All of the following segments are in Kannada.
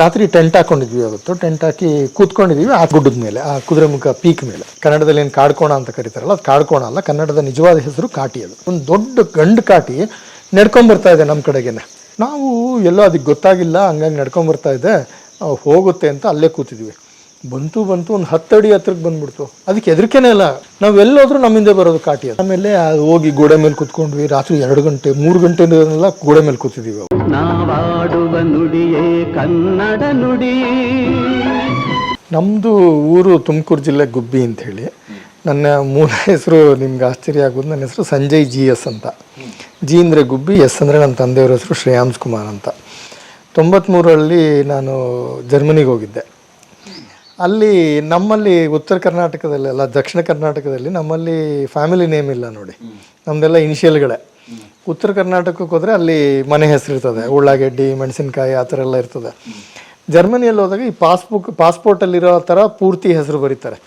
ರಾತ್ರಿ ಟೆಂಟ್ ಹಾಕೊಂಡಿದ್ವಿ ಅವತ್ತು. ಟೆಂಟ್ ಹಾಕಿ ಕೂತ್ಕೊಂಡಿದ್ವಿ, ಆ ಗುಡ್ಡದ ಮೇಲೆ, ಆ ಕುದುರೆಮುಖ ಪೀಕ್ ಮೇಲೆ. ಕನ್ನಡದಲ್ಲಿ ಏನು ಕಾಡ್ಕೋಣ ಅಂತ ಕರೀತಾರಲ್ಲ, ಅದು ಕಾಡ್ಕೋಣ ಅಲ್ಲ, ಕನ್ನಡದ ನಿಜವಾದ ಹೆಸರು ಕಾಟಿ ಅದು. ಒಂದು ದೊಡ್ಡ ಗಂಡು ಕಾಟಿ ನಡ್ಕೊಂಡ್ ಬರ್ತಾ ಇದೆ ನಮ್ಮ ಕಡೆಗೇನೆ. ನಾವು ಎಲ್ಲೋ ಅದಕ್ಕೆ ಗೊತ್ತಾಗಿಲ್ಲ, ಹಂಗಾಗಿ ನಡ್ಕೊಂಬರ್ತಾ ಇದೆ, ಹೋಗುತ್ತೆ ಅಂತ ಅಲ್ಲೇ ಕೂತಿದ್ವಿ. ಬಂತು ಬಂತು ಒಂದು ಹತ್ತಡಿ ಹತ್ರಕ್ಕೆ ಬಂದ್ಬಿಡ್ತು. ಅದಕ್ಕೆ ಹೆದರಿಕೆನೇ ಇಲ್ಲ. ನಾವು ಎಲ್ಲೋದ್ರೂ ನಮ್ಮಿಂದ ಬರೋದು ಕಾಟಿ ಆಮೇಲೆ ಅದು ಹೋಗಿ ಗೋಡೆ ಮೇಲೆ ಕೂತ್ಕೊಂಡ್ವಿ. ರಾತ್ರಿ ಎರಡು ಗಂಟೆ ಮೂರು ಗಂಟೆಲ್ಲ ಗೋಡೆ ಮೇಲೆ ಕೂತಿದ್ದೀವಿ ನಾವಾಡುವ ನುಡಿಯೇ ಕನ್ನಡ ನುಡಿ. ನಮ್ಮದು ಊರು ತುಮಕೂರು ಜಿಲ್ಲೆ ಗುಬ್ಬಿ ಅಂತ ಹೇಳಿ. ನನ್ನ ಮೂಲ ಹೆಸರು ನಿಮ್ಗೆ ಆಶ್ಚರ್ಯ ಆಗೋದು. ನನ್ನ ಹೆಸರು ಸಂಜಯ್ ಜಿ ಎಸ್ ಅಂತ. ಜಿ ಅಂದರೆ ಗುಬ್ಬಿ ಎಸ್ ಅಂದರೆ ನನ್ನ ತಂದೆಯವ್ರ ಹೆಸರು ಶ್ರೇಯಾಂಸ್ ಕುಮಾರ್ ಅಂತ. ತೊಂಬತ್ತ್ಮೂರರಲ್ಲಿ ನಾನು ಜರ್ಮನಿಗೆ ಹೋಗಿದ್ದೆ. ಅಲ್ಲಿ ನಮ್ಮಲ್ಲಿ ಉತ್ತರ ಕರ್ನಾಟಕದಲ್ಲಿ ಅಲ್ಲ ದಕ್ಷಿಣ ಕರ್ನಾಟಕದಲ್ಲಿ ನಮ್ಮಲ್ಲಿ ಫ್ಯಾಮಿಲಿ ನೇಮ್ ಇಲ್ಲ ನೋಡಿ. ನಮ್ಮದೆಲ್ಲ ಇನಿಷಿಯಲ್ಗಳೇ ಉತ್ತರ ಕರ್ನಾಟಕಕ್ಕೆ ಹೋದರೆ ಅಲ್ಲಿ ಮನೆ ಹೆಸರು ಇರ್ತದೆ ಉಳ್ಳಾಗಡ್ಡಿ, ಮೆಣಸಿನ್ಕಾಯಿ ಆ ಥರ ಎಲ್ಲ ಇರ್ತದೆ. ಜರ್ಮನಿಯಲ್ಲಿ ಹೋದಾಗ ಈ ಪಾಸ್ಬುಕ್ ಪಾಸ್ಪೋರ್ಟಲ್ಲಿರೋ ಥರ ಪೂರ್ತಿ ಹೆಸರು ಬರೀತಾರೆ.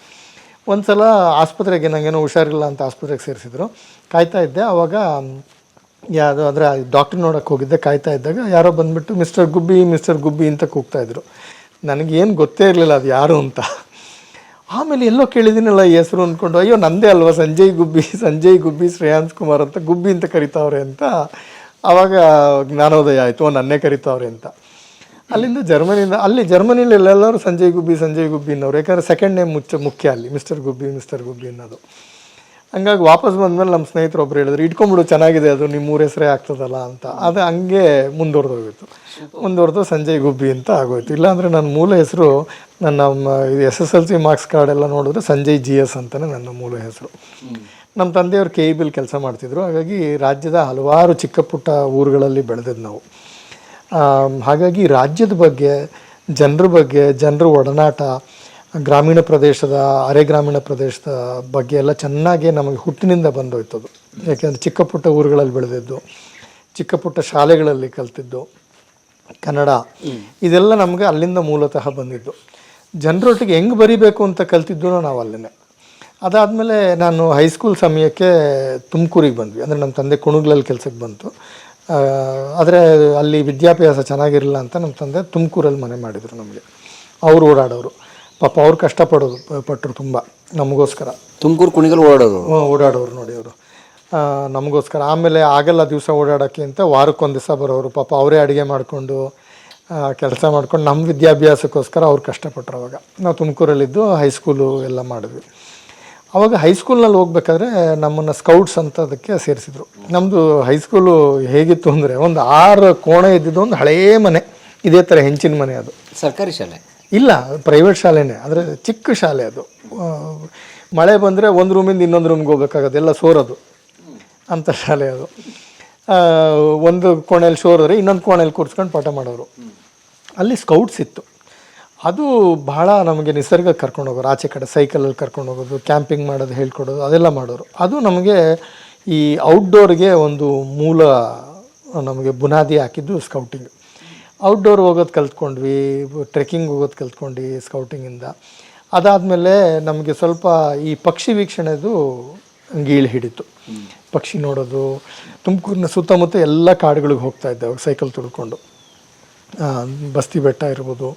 ಒಂದ್ಸಲ ಆಸ್ಪತ್ರೆಗೆ ನನಗೇನೋ ಹುಷಾರಿಲ್ಲ ಅಂತ ಆಸ್ಪತ್ರೆಗೆ ಸೇರಿಸಿದ್ರು. ಕಾಯ್ತಾ ಇದ್ದೆ. ಆವಾಗ ಯಾವುದು ಅಂದರೆ ಡಾಕ್ಟ್ರ್ ನೋಡೋಕ್ಕೆ ಹೋಗಿದ್ದೆ. ಕಾಯ್ತಾ ಇದ್ದಾಗ ಯಾರೋ ಬಂದುಬಿಟ್ಟು ಮಿಸ್ಟರ್ ಗುಬ್ಬಿ ಮಿಸ್ಟರ್ ಗುಬ್ಬಿ ಅಂತ ಕೂಗ್ತಾ ಇದ್ರು. ನನಗೇನು ಗೊತ್ತೇ ಇರಲಿಲ್ಲ ಅದು ಯಾರು ಅಂತ. ಆಮೇಲೆ ಎಲ್ಲೋ ಕೇಳಿದ್ದೀನಲ್ಲ ಈ ಹೆಸರು ಅಂದ್ಕೊಂಡು ಅಯ್ಯೋ, ನಂದೇ ಅಲ್ವಾ? ಸಂಜಯ್ ಗುಬ್ಬಿ ಸಂಜಯ್ ಗುಬ್ಬಿ, ಶ್ರೇಯಾಂಶ್ ಕುಮಾರ್ ಅಂತ ಗುಬ್ಬಿ ಅಂತ ಕರಿತಾವ್ರೆ ಅಂತ. ಆವಾಗ ಜ್ಞಾನೋದಯ ಆಯಿತು ನನ್ನೇ ಕರಿತಾವ್ರೆ ಅಂತ. ಅಲ್ಲಿಂದ ಜರ್ಮನಿಯಿಂದ, ಅಲ್ಲಿ ಜರ್ಮನಿಲಿ ಎಲ್ಲರೂ ಸಂಜಯ್ ಗುಬ್ಬಿ ಸಂಜಯ್ ಗುಬ್ಬಿ ಅನ್ನೋರು, ಯಾಕಂದರೆ ಸೆಕೆಂಡ್ ನೇಮ್ ಮುಚ್ಚ, ಮುಖ್ಯ ಅಲ್ಲಿ, ಮಿಸ್ಟರ್ ಗುಬ್ಬಿ ಮಿಸ್ಟರ್ ಗುಬ್ಬಿ ಅನ್ನೋದು. ಹಂಗಾಗಿ ವಾಪಸ್ ಬಂದ್ಮೇಲೆ ನಮ್ಮ ಸ್ನೇಹಿತರು ಒಬ್ರು ಹೇಳಿದ್ರು, ಇಟ್ಕೊಂಡ್ಬಿಡು, ಚೆನ್ನಾಗಿದೆ, ಅದು ನಿಮ್ಮ ಊರ ಹೆಸರೇ ಆಗ್ತದಲ್ಲ ಅಂತ. ಅದು ಹಂಗೆ ಮುಂದುವರೆದೋಗಿತ್ತು. ಮುಂದುವರೆದು ಸಂಜಯ್ ಗುಬ್ಬಿ ಅಂತ ಆಗೋಯ್ತು. ಇಲ್ಲಾಂದರೆ ನನ್ನ ಮೂಲ ಹೆಸರು, ನನ್ನ S S L C marks card ಎಲ್ಲ ನೋಡಿದ್ರೆ ಸಂಜಯ್ ಜಿ ಎಸ್ ಅಂತಲೇ ನನ್ನ ಮೂಲ ಹೆಸರು. ನಮ್ಮ ತಂದೆಯವರು ಕೆ ಇ ಬಿಲ್ ಕೆಲಸ ಮಾಡ್ತಿದ್ರು. ಹಾಗಾಗಿ ರಾಜ್ಯದ ಹಲವಾರು ಚಿಕ್ಕ ಪುಟ್ಟ ಊರುಗಳಲ್ಲಿ ಬೆಳೆದಿದ್ದು ನಾವು. ಹಾಗಾಗಿ ರಾಜ್ಯದ ಬಗ್ಗೆ, ಜನರ ಬಗ್ಗೆ, ಜನರ ಒಡನಾಟ ಗ್ರಾಮೀಣ ಪ್ರದೇಶದ, ಅರೆ ಗ್ರಾಮೀಣ ಪ್ರದೇಶದ ಬಗ್ಗೆ ಎಲ್ಲ ಚೆನ್ನಾಗಿ ನಮಗೆ ಹುಟ್ಟಿನಿಂದ ಬಂದೋಯ್ತದು. ಯಾಕೆಂದರೆ ಚಿಕ್ಕ ಪುಟ್ಟ ಊರುಗಳಲ್ಲಿ ಬೆಳೆದಿದ್ದು, ಚಿಕ್ಕ ಪುಟ್ಟ ಶಾಲೆಗಳಲ್ಲಿ ಕಲ್ತಿದ್ದು, ಕನ್ನಡ, ಇದೆಲ್ಲ ನಮಗೆ ಅಲ್ಲಿಂದ ಮೂಲತಃ ಬಂದಿದ್ದು. ಜನರೊಟ್ಟಿಗೆ ಹೆಂಗೆ ಬರಿಬೇಕು ಅಂತ ಕಲ್ತಿದ್ದು ನಾವು ಅಲ್ಲೇ ಅದಾದಮೇಲೆ ನಾನು ಹೈಸ್ಕೂಲ್ ಸಮಯಕ್ಕೆ ತುಮಕೂರಿಗೆ ಬಂದ್ವಿ. ಅಂದರೆ ನಮ್ಮ ತಂದೆ ಕುಣಗ್ಲಲ್ಲಿ ಕೆಲಸಕ್ಕೆ ಬಂತು. ಆದರೆ ಅಲ್ಲಿ ವಿದ್ಯಾಭ್ಯಾಸ ಚೆನ್ನಾಗಿರಲಿಲ್ಲ ಅಂತ ನಮ್ಮ ತಂದೆ ತುಮಕೂರಲ್ಲಿ ಮನೆ ಮಾಡಿದರು ನಮಗೆ. ಅವರು ಓಡಾಡೋರು. ಪಾಪ ಅವ್ರು ಕಷ್ಟಪಡೋದು ಪ- ಪಟ್ಟರು ತುಂಬ ನಮಗೋಸ್ಕರ. ತುಮಕೂರು ಕುಣಿಗಲ್ ಓಡೋದು ಹ್ಮ್, ಓಡಾಡೋರು ನೋಡಿ ಅವರು. ನಮಗೋಸ್ಕರ. ಆಮೇಲೆ ಆಗಲ್ಲ ದಿವಸ ಓಡಾಡೋಕ್ಕೆ ಅಂತ ವಾರಕ್ಕೊಂದು ದಿವಸ ಬರೋರು. ಪಾಪ ಅವರೇ ಅಡುಗೆ ಮಾಡಿಕೊಂಡು ಕೆಲಸ ಮಾಡ್ಕೊಂಡು ನಮ್ಮ ವಿದ್ಯಾಭ್ಯಾಸಕ್ಕೋಸ್ಕರ ಅವ್ರು ಕಷ್ಟಪಟ್ಟರು ಅವಾಗ. ನಾವು ತುಮಕೂರಲ್ಲಿದ್ದು ಹೈಸ್ಕೂಲು ಎಲ್ಲ ಮಾಡಿದ್ವಿ. ಅವಾಗ ಹೈಸ್ಕೂಲ್ನಲ್ಲಿ ಹೋಗ್ಬೇಕಾದ್ರೆ ನಮ್ಮನ್ನು ಸ್ಕೌಟ್ಸ್ ಅಂತ ಅದಕ್ಕೆ ಸೇರಿಸಿದ್ರು. ನಮ್ಮದು ಹೈಸ್ಕೂಲು ಹೇಗಿತ್ತು ಅಂದರೆ ಒಂದು ಆರು ಕೋಣೆ ಇದ್ದಿದ್ದು ಒಂದು ಹಳೇ ಮನೆ. ಇದೇ ಥರ ಹೆಂಚಿನ ಮನೆ ಅದು. ಸರ್ಕಾರಿ ಶಾಲೆ? ಇಲ್ಲ ಪ್ರೈವೇಟ್ ಶಾಲೆನೇ ಅಂದರೆ ಚಿಕ್ಕ ಶಾಲೆ ಅದು. ಮಳೆ ಬಂದರೆ ಒಂದು ರೂಮಿಂದ ಇನ್ನೊಂದು ರೂಮ್ಗೆ ಹೋಗ್ಬೇಕಾಗತ್ತೆ, ಎಲ್ಲ ಸೋರೋದು. ಅಂಥ ಶಾಲೆ ಅದು. ಒಂದು ಕೋಣೆಯಲ್ಲಿ ಸೋರಿದ್ರೆ ಇನ್ನೊಂದು ಕೋಣೆಯಲ್ಲಿ ಕೂರಿಸ್ಕೊಂಡು ಪಾಠ ಮಾಡೋರು. ಅಲ್ಲಿ ಸ್ಕೌಟ್ಸ್ ಇತ್ತು. ಅದು ಬಹಳ ನಮಗೆ ನಿಸರ್ಗಕ್ಕೆ ಕರ್ಕೊಂಡು ಹೋಗೋರು, ಆಚೆ ಕಡೆ ಸೈಕಲಲ್ಲಿ ಕರ್ಕೊಂಡು ಹೋಗೋದು ಕ್ಯಾಂಪಿಂಗ್ ಮಾಡೋದು, ಹೇಳ್ಕೊಡೋದು, ಅದೆಲ್ಲ ಮಾಡೋರು. ಅದು ನಮಗೆ ಈ ಔಟ್ಡೋರ್ಗೆ ಒಂದು ಮೂಲ, ನಮಗೆ ಬುನಾದಿ ಹಾಕಿದ್ದು ಸ್ಕೌಟಿಂಗ್ ಔಟ್ಡೋರ್ ಹೋಗೋದು ಕಲ್ತ್ಕೊಂಡ್ವಿ ಟ್ರೆಕ್ಕಿಂಗ್ ಹೋಗೋದು ಕಲ್ತ್ಕೊಂಡು ಸ್ಕೌಟಿಂಗಿಂದ ಅದಾದಮೇಲೆ ನಮಗೆ ಸ್ವಲ್ಪ ಈ ಪಕ್ಷಿ ವೀಕ್ಷಣೆದು ಗೀಳು ಹಿಡಿತು. ಪಕ್ಷಿ ನೋಡೋದು, ತುಮಕೂರಿನ ಸುತ್ತಮುತ್ತ ಎಲ್ಲ ಕಾಡುಗಳಿಗೆ ಹೋಗ್ತಾ ಇದ್ದೆ ಅವಾಗ ಸೈಕಲ್ ತುಳ್ಕೊಂಡು ಬಸ್ತಿ ಬೆಟ್ಟ ಇರ್ಬೋದು,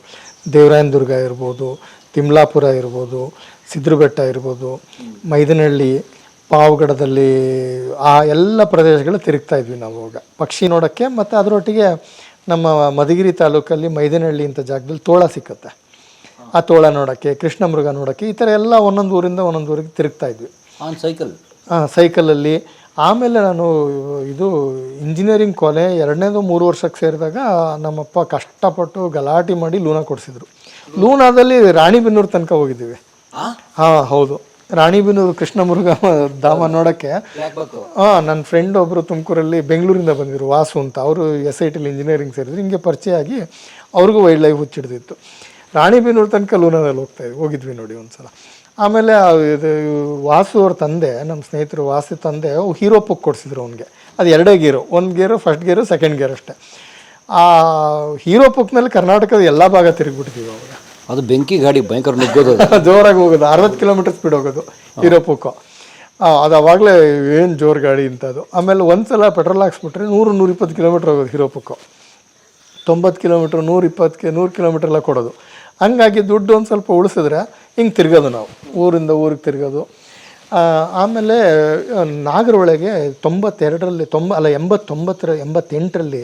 ದೇವರಾಯನ ದುರ್ಗ ಇರ್ಬೋದು, ತಿಮ್ಲಾಪುರ ಇರ್ಬೋದು, ಸಿದ್ರ ಬೆಟ್ಟ ಇರ್ಬೋದು, ಮೈದನಹಳ್ಳಿ, ಪಾವಗಡದಲ್ಲಿ ಆ ಎಲ್ಲ ಪ್ರದೇಶಗಳು ತಿರುಗ್ತಾ ಇದ್ವಿ ನಾವು ಅವಾಗ ಪಕ್ಷಿ ನೋಡೋಕ್ಕೆ ಮತ್ತು ಅದರೊಟ್ಟಿಗೆ ನಮ್ಮ ಮಧುಗಿರಿ ತಾಲೂಕಲ್ಲಿ ಮೈದನಹಳ್ಳಿ ಅಂತ ಜಾಗದಲ್ಲಿ ತೋಳ ಸಿಕ್ಕುತ್ತೆ. ಆ ತೋಳ ನೋಡೋಕ್ಕೆ ಕೃಷ್ಣ ಮೃಗ ನೋಡೋಕ್ಕೆ ಈ ಥರ ಎಲ್ಲ ಒಂದೊಂದು ಊರಿಂದ ಒಂದೊಂದು ಊರಿಗೆ ತಿರುಗ್ತಾ ಇದ್ವಿ. ಆನ್ ಸೈಕಲ್ ಹಾಂ ಸೈಕಲಲ್ಲಿ ಆಮೇಲೆ ನಾನು ಇದು ಇಂಜಿನಿಯರಿಂಗ್ ಕಾಲೇ ಎರಡನೇದು ಮೂರು ವರ್ಷಕ್ಕೆ ಸೇರಿದಾಗ ನಮ್ಮಪ್ಪ ಕಷ್ಟಪಟ್ಟು ಗಲಾಟೆ ಮಾಡಿ ಲೂನ ಕೊಡಿಸಿದ್ರು. ಲೂನಾದಲ್ಲಿ ರಾಣಿಬೆನ್ನೂರು ತನಕ ಹೋಗಿದ್ದೀವಿ. ಹಾಂ ಹೌದು. ರಾಣಿಬೆನ್ನೂರು ಕೃಷ್ಣ ಮುರುಘ ಧಾಮ ನೋಡೋಕ್ಕೆ. ಹಾಂ ನನ್ನ ಫ್ರೆಂಡ್ ಒಬ್ಬರು ತುಮಕೂರಲ್ಲಿ ಬೆಂಗಳೂರಿಂದ ಬಂದಿದ್ರು ವಾಸು ಅಂತ. ಅವರು ಎಸ್ ಐ ಟಿಲಿ ಇಂಜಿನಿಯರಿಂಗ್ ಸೇರಿದ್ರು. ಹಿಂಗೆ ಪರಿಚಯ ಆಗಿ ಅವ್ರಿಗೂ ವೈಲ್ಡ್ ಲೈಫ್ ಹುಚ್ಚಿಡ್ದಿತ್ತು ರಾಣಿಬೆನ್ನೂರು ತನಕ ಲೂನಾದಲ್ಲಿ ಹೋಗ್ತಾ ಇದ್ವಿ. ಹೋಗಿದ್ವಿ ನೋಡಿ ಒಂದ್ಸಲ. ಆಮೇಲೆ ಆ ಇದು ವಾಸು ಅವ್ರ ತಂದೆ ನಮ್ಮ ಸ್ನೇಹಿತರು ವಾಸು ತಂದೆ ಹೀರೋ ಪುಕ್ ಕೊಡಿಸಿದ್ರು ಅವ್ನಿಗೆ. ಅದು ಎರಡೇ ಗೇರು ಒಂದು gear first gear second gear ಅಷ್ಟೇ. ಆ ಹೀರೋ ಪುಕ್ನಲ್ಲಿ ಕರ್ನಾಟಕದ ಎಲ್ಲ ಭಾಗ ತಿರುಗಿಬಿಟ್ಟಿದ್ದೀವಿ ಅವಾಗ ಅದು ಬೆಂಕಿ ಗಾಡಿ ಭಯಂಕರ ನುಗ್ಗೋದು ಜೋರಾಗಿ ಹೋಗೋದು. ಅರವತ್ತು ಕಿಲೋಮೀಟರ್ ಸ್ಪೀಡ್ ಹೋಗೋದು. ಹೀರೋ ಪುಕ್ಕು ಅದು ಅವಾಗಲೇ ಏನು ಜೋರು ಗಾಡಿ ಅಂತ ಅದು ಆಮೇಲೆ ಒಂದ್ಸಲ ಪೆಟ್ರೋಲ್ ಹಾಕ್ಸ್ಬಿಟ್ರೆ ನೂರು ನೂರಿಪ್ಪತ್ತು ಕಿಲೋಮೀಟ್ರ್ ಹೋಗೋದು ಹೀರೋ ಪುಕ್ಕು ತೊಂಬತ್ತು ಕಿಲೋಮೀಟ್ರ್ ನೂರು ಇಪ್ಪತ್ತಕ್ಕೆ ನೂರು ಕಿಲೋಮೀಟ್ರ್ ಎಲ್ಲ ಕೊಡೋದು. ಹಂಗಾಗಿ ದುಡ್ಡು ಒಂದು ಸ್ವಲ್ಪ ಉಳಿಸಿದ್ರೆ ಹಿಂಗೆ ತಿರ್ಗೋದು ನಾವು. ಊರಿಂದ ಊರಿಗೆ ತಿರ್ಗೋದು. ಆ, ಆಮೇಲೆ ಆ, ನಾಗರೊಳಗೆ ತೊಂಬತ್ತೆರಡರಲ್ಲಿ ತೊಂಬ ಅಲ್ಲ ಎಂಬತ್ತೊಂಬತ್ತರ ಎಂಬತ್ತೆಂಟರಲ್ಲಿ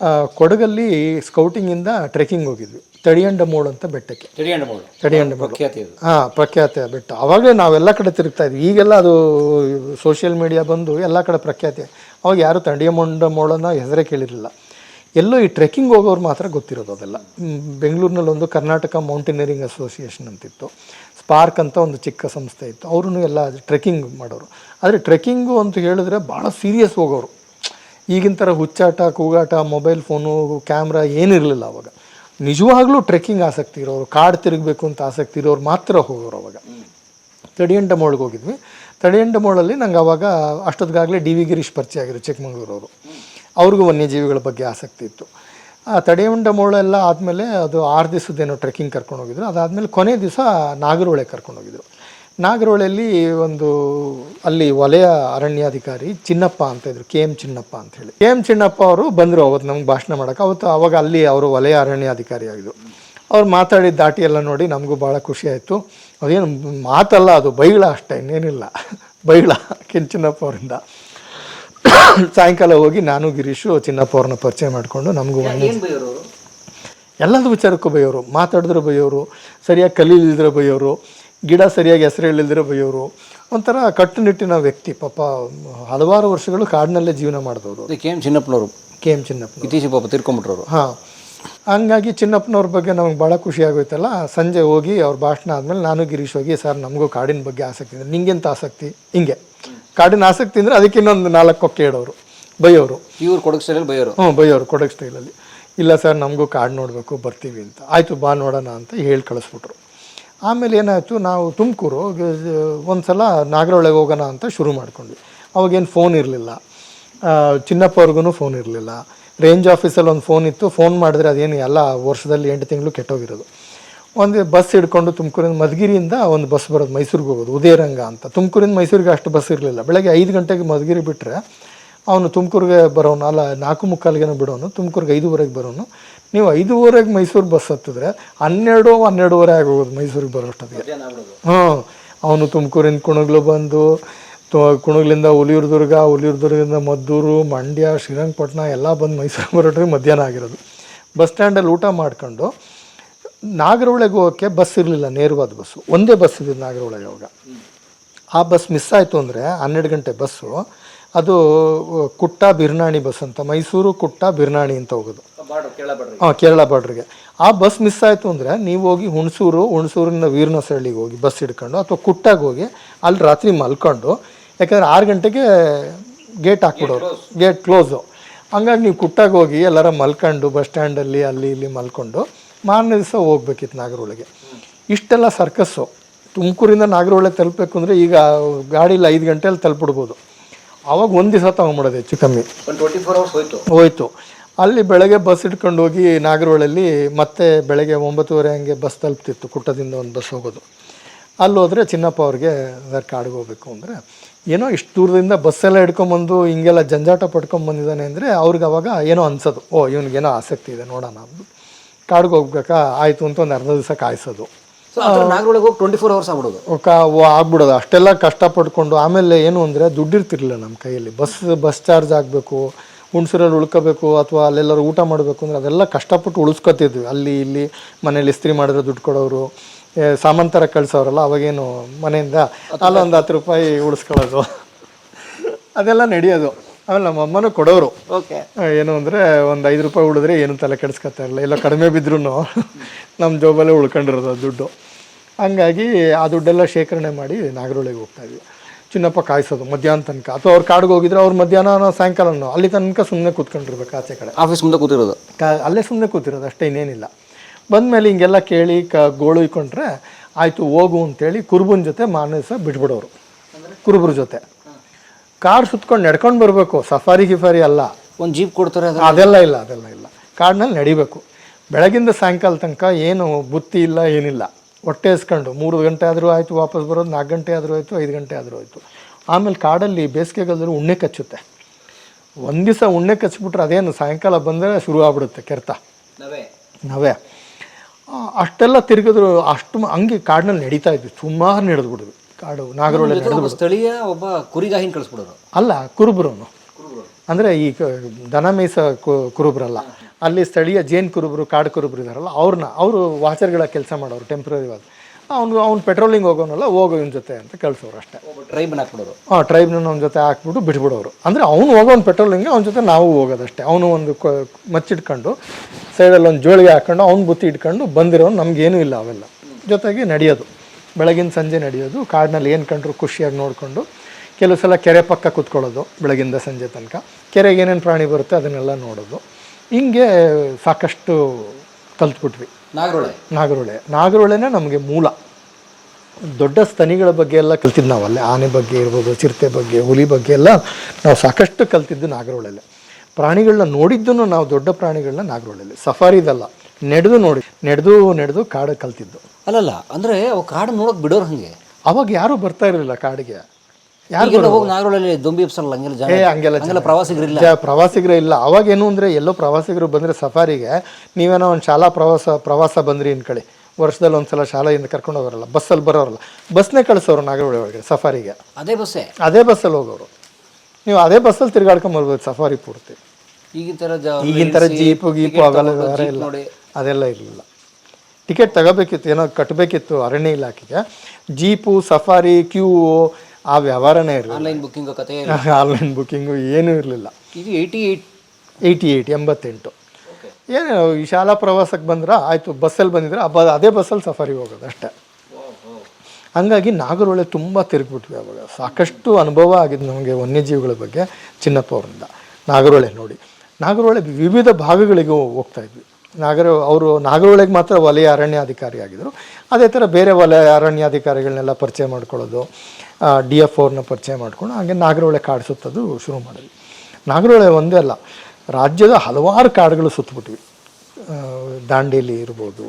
ಆ, ಕೊಡಗಲ್ಲಿ ಸ್ಕೌಟಿಂಗಿಂದ ಟ್ರೆಕ್ಕಿಂಗ್ ಹೋಗಿದ್ವಿ. ತಡಿಯಂಡ ಮೋಡ್ ಅಂತ ಬೆಟ್ಟಕ್ಕೆ. ತಡಿಯಂಡ ತಡಿಯಂಡಮೋಳು ಪ್ರಖ್ಯಾತಿ ಅದು. ಹಾಂ ಪ್ರಖ್ಯಾತಿ ಬೆಟ್ಟ. ಅವಾಗಲೇ ನಾವೆಲ್ಲ ಕಡೆ ತಿರುಗ್ತಾ ಇದ್ವಿ. ಈಗೆಲ್ಲ ಅದು ಸೋಷಿಯಲ್ ಮೀಡಿಯಾ ಬಂದು ಎಲ್ಲ ಕಡೆ ಪ್ರಖ್ಯಾತಿ. ಅವಾಗ ಯಾರು ತಡಿಯಮೊಂಡ ಮೋಳನ ಹೆಸರೇ ಕೇಳಿರಲಿಲ್ಲ. ಎಲ್ಲೋ ಈ ಟ್ರೆಕ್ಕಿಂಗ್ ಹೋಗೋರು ಮಾತ್ರ ಗೊತ್ತಿರೋದು ಅದೆಲ್ಲ. ಬೆಂಗಳೂರಿನಲ್ಲಿ ಒಂದು ಕರ್ನಾಟಕ ಮೌಂಟೇನಿಯರಿಂಗ್ ಅಸೋಸಿಯೇಷನ್ ಅಂತಿತ್ತು. ಸ್ಪಾರ್ಕ್ ಅಂತ ಒಂದು ಚಿಕ್ಕ ಸಂಸ್ಥೆ ಇತ್ತು. ಅವ್ರೂ ಎಲ್ಲ ಟ್ರೆಕ್ಕಿಂಗ್ ಮಾಡೋರು. ಆದರೆ ಟ್ರೆಕ್ಕಿಂಗು ಅಂತ ಹೇಳಿದ್ರೆ ಭಾಳ ಸೀರಿಯಸ್ ಹೋಗೋರು. ಈಗಿನ ಥರ ಹುಚ್ಚಾಟ ಕೂಗಾಟ ಮೊಬೈಲ್ ಫೋನು ಕ್ಯಾಮ್ರಾ ಏನಿರಲಿಲ್ಲ ಅವಾಗ. ನಿಜವಾಗ್ಲೂ ಟ್ರೆಕ್ಕಿಂಗ್ ಆಸಕ್ತಿ ಇರೋರು, ಕಾಡು ತಿರುಗಬೇಕು ಅಂತ ಆಸಕ್ತಿ ಇರೋರು ಮಾತ್ರ ಹೋಗೋರು ಅವಾಗ. ತಡಿಯಂಡ ಮೋಳ್ಗೆ ಹೋಗಿದ್ವಿ. ತಡಿಯಂಡ ಮೋಳಲ್ಲಿ ನಂಗೆ ಅವಾಗ ಅಷ್ಟೊತ್ತಿಗಾಗಲೇ ಡಿ ವಿ ಗಿರೀಶ್ ಪರಿಚಯ ಆಗಿರು ಚಿಕ್ಕಮಂಗ್ಳೂರವರು. ಅವ್ರಿಗೂ ವನ್ಯಜೀವಿಗಳ ಬಗ್ಗೆ ಆಸಕ್ತಿ ಇತ್ತು. ಆ ತಡಿಯಂಡ ಮೋಳೆಲ್ಲ ಆದಮೇಲೆ ಅದು ಆರು ದಿವಸದ್ದೇನೋ ಟ್ರೆಕ್ಕಿಂಗ್ ಕರ್ಕೊಂಡು ಹೋಗಿದ್ರು ಅದಾದಮೇಲೆ ಕೊನೆ ದಿವಸ ನಾಗರಹೊಳೆ ಕರ್ಕೊಂಡು ಹೋಗಿದ್ರು ನಾಗರಹೊಳೆಯಲ್ಲಿ ಒಂದು ಅಲ್ಲಿ ವಲಯ ಅರಣ್ಯಾಧಿಕಾರಿ ಚಿನ್ನಪ್ಪ ಅಂತ ಇದ್ರು ಕೆ ಎಂ ಚಿನ್ನಪ್ಪ ಅಂತ ಹೇಳಿ. ಕೆ ಎಂ ಚಿನ್ನಪ್ಪ ಅವರು ಬಂದರು ಅವತ್ತು ನಮ್ಗೆ ಭಾಷಣ ಮಾಡೋಕೆ. ಅವತ್ತು ಅವಾಗ ಅಲ್ಲಿ ಅವರು ವಲಯ ಅರಣ್ಯಾಧಿಕಾರಿ ಆಗಿದ್ರು. ಅವ್ರು ಮಾತಾಡಿದ ದಾಟಿ ಎಲ್ಲ ನೋಡಿ ನಮಗೂ ಭಾಳ ಖುಷಿ ಆಯಿತು. ಅದೇನು ಮಾತಲ್ಲ ಅದು ಬೈಗಳ ಅಷ್ಟೇ ಇನ್ನೇನಿಲ್ಲ. ಬೈಗಳ ಕೆ ಚಿನ್ನಪ್ಪ ಅವರಿಂದ. ಸಾಯಂಕಾಲ ಹೋಗಿ ನಾನು ಗಿರೀಶು ಚಿನ್ನಪ್ಪ ಅವ್ರನ್ನ ಪರಿಚಯ ಮಾಡಿಕೊಂಡು ನಮಗೂ ಒಂದು ಎಲ್ಲದ ವಿಚಾರಕ್ಕೂ ಬೈಯೋರು ಮಾತಾಡಿದ್ರೆ ಬೈಯೋರು ಸರಿಯಾಗಿ ಕಲೀಲಿದ್ರೆ ಬೈಯೋರು ಗಿಡ ಸರಿಯಾಗಿ ಹೆಸರು ಹೇಳಿಲ್ದ್ರೆ ಬೈಯೋರು ಒಂಥರ ಕಟ್ಟುನಿಟ್ಟಿನ ವ್ಯಕ್ತಿ ಪಾಪ ಹಲವಾರು ವರ್ಷಗಳು ಕಾಡಿನಲ್ಲೇ ಜೀವನ ಮಾಡಿದವರು. ಕೆ ಎಂ ಚಿನ್ನಪ್ಪನವರು. ಕೆ ಎಂ ಚಿನ್ನಪ್ಪ ಇತ್ತೀಚೆಗೆ ಪಾಪ ತಿರ್ಕೊಂಬಿಟ್ರವರು ಹಾಂ. ಹಂಗಾಗಿ ಚಿನ್ನಪ್ಪನವ್ರ ಬಗ್ಗೆ ನಮ್ಗೆ ಭಾಳ ಖುಷಿ ಆಗೋಯ್ತಲ್ಲ ಸಂಜೆ ಹೋಗಿ ಅವ್ರ ಭಾಷಣ ಆದಮೇಲೆ ನಾನು ಗಿರೀಶ್ ಹೋಗಿ ಸರ್ ನಮಗೂ ಕಾಡಿನ ಬಗ್ಗೆ ಆಸಕ್ತಿ ಇದೆ. ನಿಂಗೆಂತ ಆಸಕ್ತಿ? ಹಿಂಗೆ. ಕಾಡಿನ ಆಸಕ್ತಿ ಅಂದರೆ ಅದಕ್ಕೆ ಇನ್ನೊಂದು ನಾಲ್ಕು ಕೊಕ್ಕೆ ಇಡೋರು ಬೈಯೋರು ಇವ್ರು ಕೊಡಗು ಸ್ಟೈಲಲ್ಲಿ ಬೈಯೋರು ಹ್ಞೂ ಬೈಯೋರು ಕೊಡಗು ಸ್ಟೈಲಲ್ಲಿ ಇಲ್ಲ ಸರ್ ನಮಗೂ ಕಾಡು ನೋಡಬೇಕು ಬರ್ತೀವಿ ಅಂತ. ಆಯಿತು ಬಾ ನೋಡೋಣ ಅಂತ ಹೇಳಿ ಕಳಿಸ್ಬಿಟ್ರು. ಆಮೇಲೆ ಏನಾಯಿತು, ನಾವು ತುಮಕೂರು ಒಂದು ಸಲ ನಾಗರಹೊಳೆಗೆ ಹೋಗೋಣ ಅಂತ ಶುರು ಮಾಡ್ಕೊಂಡ್ವಿ. ಅವಾಗೇನು ಫೋನ್ ಇರಲಿಲ್ಲ. ಚಿನ್ನಪ್ಪ ಅವ್ರಿಗೂ ಫೋನ್ ಇರಲಿಲ್ಲ. ರೇಂಜ್ ಆಫೀಸಲ್ಲಿ ಒಂದು ಫೋನ್ ಇತ್ತು. ಫೋನ್ ಮಾಡಿದ್ರೆ ಅದೇನು ಎಲ್ಲ ವರ್ಷದಲ್ಲಿ ಎಂಟು ತಿಂಗಳು ಕೆಟ್ಟೋಗಿರೋದು. ಒಂದು ಬಸ್ ಹಿಡ್ಕೊಂಡು ತುಮಕೂರಿಂದ ಮಧುಗಿರಿಯಿಂದ ಒಂದು ಬಸ್ ಬರೋದು, ಮೈಸೂರಿಗೆ ಹೋಗೋದು, ಉದಯರಂಗ ಅಂತ. ತುಮಕೂರಿಂದ ಮೈಸೂರಿಗೆ ಅಷ್ಟು ಬಸ್ ಇರಲಿಲ್ಲ. ಬೆಳಗ್ಗೆ ಐದು ಗಂಟೆಗೆ ಮಧುಗಿರಿ ಬಿಟ್ಟರೆ ಅವನು ತುಮಕೂರಿಗೆ ಬರೋನು ಅಲ್ಲ ನಾಲ್ಕು ಮುಕ್ಕಾಲಿಗೆನೂ ಬಿಡೋನು ತುಮಕೂರಿಗೆ ಐದುವರೆಗೆ ಬರೋನು. ನೀವು ಐದೂವರೆಗೆ ಮೈಸೂರು ಬಸ್ ಹತ್ತಿದ್ರೆ ಹನ್ನೆರಡು ಹನ್ನೆರಡುವರೆ ಆಗೋಗೋದು ಮೈಸೂರಿಗೆ ಬರೋಷ್ಟೊತ್ತಿಗೆ ಹ್ಞೂ. ಅವನು ತುಮಕೂರಿಂದ ಕುಣಗ್ಲು ಬಂದು ತು ಕುಣಗ್ಲಿಂದ ಹುಲಿಯೂರ್ದುರ್ಗ ಹುಲಿಯೂರ್ದುರ್ಗದಿಂದ ಮದ್ದೂರು ಮಂಡ್ಯ ಶ್ರೀರಂಗಪಟ್ಟಣ ಎಲ್ಲ ಬಂದು ಮೈಸೂರಿಗೆ ಬರೋಟ್ರಿಗೆ ಮಧ್ಯಾಹ್ನ ಆಗಿರೋದು. ಬಸ್ ಸ್ಟ್ಯಾಂಡಲ್ಲಿ ಊಟ ಮಾಡ್ಕೊಂಡು ನಾಗರಹೊಳೆಗೆ ಹೋಗೋಕ್ಕೆ ಬಸ್ ಇರಲಿಲ್ಲ ನೇರವಾದ ಬಸ್ಸು. ಒಂದೇ ಬಸ್ ಇದ್ದಿದ್ದು ನಾಗರಹೊಳೆಗೆ ಅವಾಗ. ಆ ಬಸ್ ಮಿಸ್ ಆಯಿತು ಅಂದರೆ ಹನ್ನೆರಡು ಗಂಟೆ ಬಸ್ಸು. ಅದು ಕುಟ್ಟ ಬಿರ್ನಾಣಿ ಬಸ್ ಅಂತ ಮೈಸೂರು ಕುಟ್ಟ ಬಿರ್ನಾಣಿ ಅಂತ ಹೋಗೋದು. ಹಾಂ ಕೇರಳ ಬಾರ್ಡ್ರಿಗೆ ಆ ಬಸ್ ಮಿಸ್ ಆಯಿತು ಅಂದರೆ ನೀವು ಹೋಗಿ ಹುಣಸೂರು ಹುಣಸೂರಿನ ವೀರನಸಳ್ಳಿಗೆ ಹೋಗಿ ಬಸ್ ಹಿಡ್ಕೊಂಡು ಅಥವಾ ಕುಟ್ಟಾಗಿ ಹೋಗಿ ಅಲ್ಲಿ ರಾತ್ರಿ ಮಲ್ಕೊಂಡು ಯಾಕಂದರೆ ಆರು ಗಂಟೆಗೆ ಗೇಟ್ ಹಾಕ್ಬಿಡೋರು. ಗೇಟ್ ಕ್ಲೋಸು ಹಂಗಾಗಿ ನೀವು ಕುಟ್ಟಾಗಿ ಹೋಗಿ ಎಲ್ಲರ ಮಲ್ಕೊಂಡು ಬಸ್ ಸ್ಟ್ಯಾಂಡಲ್ಲಿ ಅಲ್ಲಿ ಇಲ್ಲಿ ಮಲ್ಕೊಂಡು ಮಾರನೇ ದಿವಸ ಹೋಗ್ಬೇಕಿತ್ತು ನಾಗರೋಳಿಗೆ. ಇಷ್ಟೆಲ್ಲ ಸರ್ಕಸ್ಸು ತುಮಕೂರಿಂದ ನಾಗರಹೊಳೆ ತಲುಪಬೇಕು ಅಂದರೆ ಈಗ ಗಾಡೀಲಿ ಐದು ಗಂಟೆಯಲ್ಲಿ ತಲುಪಿಡ್ಬೋದು ಅವಾಗ ಒಂದು ದಿವಸ ತೊಗೊಂಬಿಡೋದು ಹೆಚ್ಚು ಕಮ್ಮಿ. ಒಂದು ಟ್ವೆಂಟಿ ಫೋರ್ ಅವರ್ಸ್ ಹೋಯ್ತು. ಹೋಯ್ತು. ಅಲ್ಲಿ ಬೆಳಗ್ಗೆ ಬಸ್ ಇಟ್ಕೊಂಡು ಹೋಗಿ ನಾಗರಹೊಳೆಯಲ್ಲಿ ಮತ್ತೆ ಬೆಳಗ್ಗೆ ಒಂಬತ್ತುವರೆ ಹಂಗೆ ಬಸ್ ತಲುಪ್ತಿತ್ತು ಕುಟ್ಟದಿಂದ ಒಂದು ಬಸ್ ಹೋಗೋದು. ಅಲ್ಲಿ ಹೋದರೆ ಚಿನ್ನಪ್ಪ ಅವ್ರಿಗೆ ಸರ್ ಕಾಡಿಗೆ ಹೋಗ್ಬೇಕು ಅಂದರೆ ಏನೋ ಇಷ್ಟು ದೂರದಿಂದ ಬಸ್ಸೆಲ್ಲ ಹಿಡ್ಕೊಂಬಂದು ಹಿಂಗೆಲ್ಲ ಜಂಜಾಟ ಪಡ್ಕೊಂಬಂದಿದ್ದಾನೆ ಅಂದರೆ ಅವ್ರಿಗೆ ಅವಾಗ ಏನೋ ಅನ್ಸೋದು ಓ ಇವನಿಗೇನೋ ಆಸಕ್ತಿ ಇದೆ ನೋಡೋಣ ಅಂದು ಕಾಡಿಗೆ ಹೋಗ್ಬೇಕಾ ಆಯಿತು ಅಂತ ಒಂದು ಅರ್ಧ ದಿವಸ ಕಾಯಿಸೋದು. ನಾಗರೊಳಗೆ ಹೋಗಿ ಟ್ವೆಂಟಿ ಫೋರ್ ಅವರ್ಸ್ ಆಗ್ಬಿಡೋದು ಅಷ್ಟೆಲ್ಲ ಆಗ್ಬಿಡೋದು. ಅಷ್ಟೆಲ್ಲ ಕಷ್ಟಪಟ್ಟುಕೊಂಡು ಆಮೇಲೆ ಏನು ಅಂದರೆ ದುಡ್ಡಿರ್ತಿರ್ಲಿಲ್ಲ ನಮ್ಮ ಕೈಯಲ್ಲಿ. ಬಸ್ ಬಸ್ ಚಾರ್ಜ್ ಆಗಬೇಕು ಹುಣಸೂರಲ್ಲಿ ಉಳ್ಕೋಬೇಕು ಅಥವಾ ಅಲ್ಲೆಲ್ಲರೂ ಊಟ ಮಾಡಬೇಕು ಅಂದರೆ ಅದೆಲ್ಲ ಕಷ್ಟಪಟ್ಟು ಉಳಿಸ್ಕೊತಿದ್ವಿ. ಅಲ್ಲಿ ಇಲ್ಲಿ ಮನೇಲಿ ಇಸ್ತ್ರಿ ಮಾಡಿದ್ರೆ ದುಡ್ಡು ಕೊಡೋರು ಸಾಮಂತರ ಕಳ್ಸೋರಲ್ಲ ಅವಾಗೇನು ಮನೆಯಿಂದ ಅಲ್ಲೊಂದು ಹತ್ತು ರೂಪಾಯಿ ಉಳಿಸ್ಕೊಳ್ಳೋದು. ಅದೆಲ್ಲ ನಡೆಯೋದು. ಆಮೇಲೆ ನಮ್ಮ ಅಮ್ಮನೂ ಕೊಡೋರು. ಓಕೆ. ಏನು ಅಂದರೆ ಒಂದು ಐದು ರೂಪಾಯಿ ಉಳಿದ್ರೆ ಏನು ತಲೆ ಕೆಡಿಸ್ಕೊತಾ ಇರಲಿಲ್ಲ ಎಲ್ಲ ಕಡಿಮೆ ಬಿದ್ರೂ ನಮ್ಮ ಜೋಬಲ್ಲೇ ಉಳ್ಕೊಂಡಿರೋದು ಆ ದುಡ್ಡು. ಹಂಗಾಗಿ ಆ ದುಡ್ಡೆಲ್ಲ ಶೇಖರಣೆ ಮಾಡಿ ನಾಗರಹೊಳೆಗೆ ಹೋಗ್ತಾ ಇದ್ವಿ. ಚಿನ್ನಪ್ಪ ಕಾಯಿಸೋದು ಮಧ್ಯಾಹ್ನ ತನಕ. ಅಥವಾ ಅವ್ರು ಕಾಡಿಗೆ ಹೋಗಿದ್ರೆ ಅವ್ರು ಮಧ್ಯಾಹ್ನ ಸಾಯಂಕಾಲನೋ. ಅಲ್ಲಿ ತನಕ ಸುಮ್ಮನೆ ಕೂತ್ಕೊಂಡಿರ್ಬೇಕು ಆಚೆ ಕಡೆ. ಆಫೀಸ್ ಮುಂದೆ ಕೂತಿರೋದು? ಕಾ ಅಲ್ಲೇ ಸುಮ್ಮನೆ ಕೂತಿರೋದು ಅಷ್ಟೇ ಇನ್ನೇನಿಲ್ಲ. ಬಂದಮೇಲೆ ಹಿಂಗೆಲ್ಲ ಕೇಳಿ ಕ ಗೋಳು ಇಕ್ಕೊಂಡ್ರೆ ಆಯಿತು ಹೋಗು ಅಂತೇಳಿ ಕುರುಬನ ಜೊತೆ ಮಾನಸ ಬಿಟ್ಬಿಡೋರು. ಕುರುಬ್ರ ಜೊತೆ. ಕಾರ್ ಸುತ್ಕೊಂಡು ನಡ್ಕೊಂಡು ಬರಬೇಕು. ಸಫಾರಿ ಗಿಫಾರಿ ಅಲ್ಲ. ಒಂದು ಜೀಪ್ ಕೊಡ್ತಾರೆ ಅದು ಅದೆಲ್ಲ ಇಲ್ಲ ಅದೆಲ್ಲ ಇಲ್ಲ. ಕಾಡಿನಲ್ಲಿ ನಡಿಬೇಕು. ಬೆಳಗಿಂದ ಸಾಯಂಕಾಲ ತನಕ ಏನು ಬುತ್ತಿ ಇಲ್ಲ ಏನಿಲ್ಲ. ಹೊಟ್ಟೆ ಎಸ್ಕೊಂಡು ಮೂರು ಗಂಟೆ ಆದರೂ ಆಯಿತು ವಾಪಸ್ ಬರೋದು ನಾಲ್ಕು ಗಂಟೆ ಆದರೂ ಆಯಿತು ಐದು ಗಂಟೆ ಆದರೂ ಆಯಿತು. ಆಮೇಲೆ ಕಾಡಲ್ಲಿ ಬೇಸಿಗೆಗಾಲದಲ್ಲಿ ಉಣ್ಣೆ ಕಚ್ಚುತ್ತೆ. ಒಂದು ದಿವಸ ಉಣ್ಣೆ ಕಚ್ಚಿಬಿಟ್ರೆ ಅದೇನು ಸಾಯಂಕಾಲ ಬಂದರೆ ಶುರು ಆಗ್ಬಿಡುತ್ತೆ ಕೆರೆತ. ನವೆ. ನವೆ. ಅಷ್ಟೆಲ್ಲ ತಿರುಗಿದ್ರು ಅಷ್ಟು ಹಂಗೆ ಕಾಡಿನಲ್ಲಿ ನಡೀತಾ ಇದ್ವಿ. ಸುಮಾರು ನಡೆದು ಬಿಡಿದ್ವಿ ಕಾಡು ನಾಗರೊಳೆ ಸ್ಥಳೀಯ ಒಬ್ಬ ಕುರಿಗಾಹಿನ ಕಳಿಸ್ಬಿಡೋರು ಅಲ್ಲ ಕುರುಬ್ರವನು ಅಂದರೆ ಈ ದನ ಮೀಸ ಕುರುಬರಲ್ಲ. ಅಲ್ಲಿ ಸ್ಥಳೀಯ ಜೇನ್ ಕುರುಬರು ಕಾಡು ಕುರುಬರು ಇದಾರಲ್ಲ ಅವ್ರನ್ನ ಅವರು ವಾಚರ್ಗಳ ಕೆಲಸ ಮಾಡೋರು ಟೆಂಪ್ರರಿ ವಾಚ್. ಅವ್ನು ಅವ್ನು ಪೆಟ್ರೋಲಿಂಗ್ ಹೋಗೋನಲ್ಲ ಹೋಗೋ ಇವ್ನ ಜೊತೆ ಅಂತ ಕಳ್ಸೋರು ಅಷ್ಟೇ. ಟ್ರೈಬ್ನ ಹಾಕ್ಬಿಡೋರು ಹಾಂ ಟ್ರೈಬ್ನ ಅವ್ನ ಜೊತೆ ಹಾಕ್ಬಿಟ್ಟು ಬಿಟ್ಬಿಡೋರು. ಅಂದರೆ ಅವನು ಹೋಗೋನು ಪೆಟ್ರೋಲಿಂಗ್ ಅವ್ನ ಜೊತೆ ನಾವು ಹೋಗೋದಷ್ಟೇ. ಅವನು ಒಂದು ಕ ಮಚ್ಚಿಟ್ಕೊಂಡು ಸೈಡಲ್ಲಿ ಒಂದು ಜೋಳಿಗೆ ಹಾಕೊಂಡು ಅವ್ನು ಬುತ್ತಿ ಇಟ್ಕೊಂಡು ಬಂದಿರೋನು ನಮಗೇನೂ ಇಲ್ಲ ಅವೆಲ್ಲ. ಜೊತೆಗೆ ನಡೆಯೋದು. ಬೆಳಗಿನ ಸಂಜೆ ನಡೆಯೋದು. ಕಾಡಿನಲ್ಲಿ ಏನು ಕಂಡ್ರು ಖುಷಿಯಾಗಿ ನೋಡಿಕೊಂಡು ಕೆಲವು ಸಲ ಕೆರೆ ಪಕ್ಕ ಕುತ್ಕೊಳ್ಳೋದು ಬೆಳಗಿಂದ ಸಂಜೆ ತನಕ. ಕೆರೆಗೆ ಏನೇನು ಪ್ರಾಣಿ ಬರುತ್ತೆ ಅದನ್ನೆಲ್ಲ ನೋಡೋದು. ಹಿಂಗೆ ಸಾಕಷ್ಟು ಕಲ್ತ್ಬಿಟ್ವಿ. ನಾಗರೊಳೆ. ನಾಗರೊಳೆ. ನಾಗರೊಳೆನೇ ನಮಗೆ ಮೂಲ. ದೊಡ್ಡ ಸ್ತನಿಗಳ ಬಗ್ಗೆ ಎಲ್ಲ ಕಲ್ತಿದ್ದು ನಾವು ಅಲ್ಲೇ. ಆನೆ ಬಗ್ಗೆ ಇರ್ಬೋದು ಚಿರತೆ ಬಗ್ಗೆ ಹುಲಿ ಬಗ್ಗೆ ಎಲ್ಲ ನಾವು ಸಾಕಷ್ಟು ಕಲ್ತಿದ್ದು ನಾಗರಹೊಳೆಲೆ ಪ್ರಾಣಿಗಳನ್ನ ನೋಡಿದ್ದು ನಾವು ದೊಡ್ಡ ಪ್ರಾಣಿಗಳನ್ನ ನಾಗರಹೊಳೆಲೆ ಸಫಾರಿದಲ್ಲ. ನಡೆದು ನೋಡಿ ನಡೆದು ನಡೆದು ಕಾಡು ಕಲ್ತಿದ್ದು. ಅಲ್ಲಲ್ಲ ಅಂದರೆ ಅವು ಕಾಡು ನೋಡೋಕೆ ಬಿಡೋರು ಹಾಗೆ. ಅವಾಗ ಯಾರೂ ಬರ್ತಾ ಇರಲಿಲ್ಲ ಕಾಡಿಗೆ. ಯಾರು ಹೋಗಿ ನಾಗರೋಳಲ್ಲಿ ದೊಂಬಿ ಎಪ್ಸಲ್ಲ ಹಂಗೆಲ್ಲ ಜನ ಏ ಹಂಗೆಲ್ಲ ಹಂಗೆಲ್ಲ ಪ್ರವಾಸಿಗರಿಲ್ಲ. ಇಲ್ಲ ಪ್ರವಾಸಿಗರೇ ಇಲ್ಲ. ಅವಾಗ ಏನು ಅಂದರೆ ಎಲ್ಲೋ ಪ್ರವಾಸಿಗರು ಬಂದರೆ ಸಫಾರಿಗೆ ನೀವೇನೋ ಒಂದು ಶಾಲಾ ಪ್ರವಾಸ ಪ್ರವಾಸ ಬಂದ್ರಿ ಅನ್ಕೊಳ್ಳಿ. ವರ್ಷದಲ್ಲಿ ಒಂದ್ಸಲ ಶಾಲೆಯಿಂದ ಕರ್ಕೊಂಡು ಹೋಗೋರಲ್ಲ ಬಸ್ಸಲ್ಲಿ ಬರೋರಲ್ಲ. ಬಸ್ನೇ ಕಳಿಸೋರು ನಾಗರಹೊಳೆ ಒಳಗೆ ಸಫಾರಿಗೆ. ಅದೇ ಬಸ್ಸೇ. ಅದೇ ಬಸ್ಸಲ್ಲಿ ಹೋಗೋರು. ನೀವು ಅದೇ ಬಸ್ಸಲ್ಲಿ ತಿರ್ಗಾಡ್ಕೊಂಡ್ ಬರ್ಬೋದು ಸಫಾರಿ ಪೂರ್ತಿ. ಈಗಿನ ತರ ಜ- ಈಗಿನ ಥರ ಜೀಪು ಗೀಪು ಅವೆಲ್ಲ ಇಲ್ಲ. ಅದೆಲ್ಲ ಇರಲಿಲ್ಲ. ಟಿಕೆಟ್ ತಗೋಬೇಕಿತ್ತು ಏನೋ ಕಟ್ಟಬೇಕಿತ್ತು ಅರಣ್ಯ ಇಲಾಖೆಗೆ. ಜೀಪು ಸಫಾರಿ ಕ್ಯೂ ಆ ವ್ಯವಹಾರನೇ ಇರಲಿಲ್ಲ. ಆನ್ಲೈನ್ ಬುಕ್ಕಿಂಗ್ ಕತೆ ಆನ್ಲೈನ್ ಬುಕ್ಕಿಂಗು ಏನೂ ಇರಲಿಲ್ಲ. ಇದು ಏಯ್ಟಿ ಏಯ್ಟ್ ಏಯ್ಟಿ ಏಯ್ಟ್ ಎಂಬತ್ತೆಂಟು ಏನು ಈ ಶಾಲಾ ಪ್ರವಾಸಕ್ಕೆ ಬಂದ್ರೆ ಆಯಿತು ಬಸ್ಸಲ್ಲಿ ಬಂದಿದ್ರೆ ಹಬ್ಬ ಅದೇ ಬಸ್ಸಲ್ಲಿ ಸಫಾರಿ ಹೋಗೋದು ಅಷ್ಟೇ. ಹಂಗಾಗಿ ನಾಗರಹೊಳೆ ತುಂಬ ತಿರುಗ್ಬಿಟ್ವಿ ಅವಾಗ. ಸಾಕಷ್ಟು ಅನುಭವ ಆಗಿದ್ದು ನಮಗೆ ವನ್ಯಜೀವಿಗಳ ಬಗ್ಗೆ ಚಿನ್ನಪ್ಪ ಅವರಿಂದ. ನಾಗರಹೊಳೆ ನೋಡಿ. ನಾಗರಹೊಳೆ ವಿವಿಧ ಭಾಗಗಳಿಗೂ ಹೋಗ್ತಾ ಇದ್ವಿ. ನಾಗರ ಅವರು ನಾಗರಹೊಳೆಗೆ ಮಾತ್ರ ವಲಯ ಅರಣ್ಯಾಧಿಕಾರಿ ಆಗಿದ್ದರು ಅದೇ ಥರ ಬೇರೆ ವಲಯ ಅರಣ್ಯಾಧಿಕಾರಿಗಳನ್ನೆಲ್ಲ ಪರಿಚಯ ಮಾಡ್ಕೊಳ್ಳೋದು ಡಿ ಎಫ್ ಓರ್ನ ಪರಿಚಯ ಮಾಡ್ಕೊಂಡು ಹಾಗೆ ನಾಗರಹೊಳೆ ಕಾಡು ಸುತ್ತೋದು ಶುರು ಮಾಡಿದ್ವಿ ನಾಗರಹೊಳೆ ಒಂದೇ ಅಲ್ಲ, ರಾಜ್ಯದ ಹಲವಾರು ಕಾಡುಗಳು ಸುತ್ತಬಿಟ್ವಿ ದಾಂಡೇಲಿ ಇರ್ಬೋದು,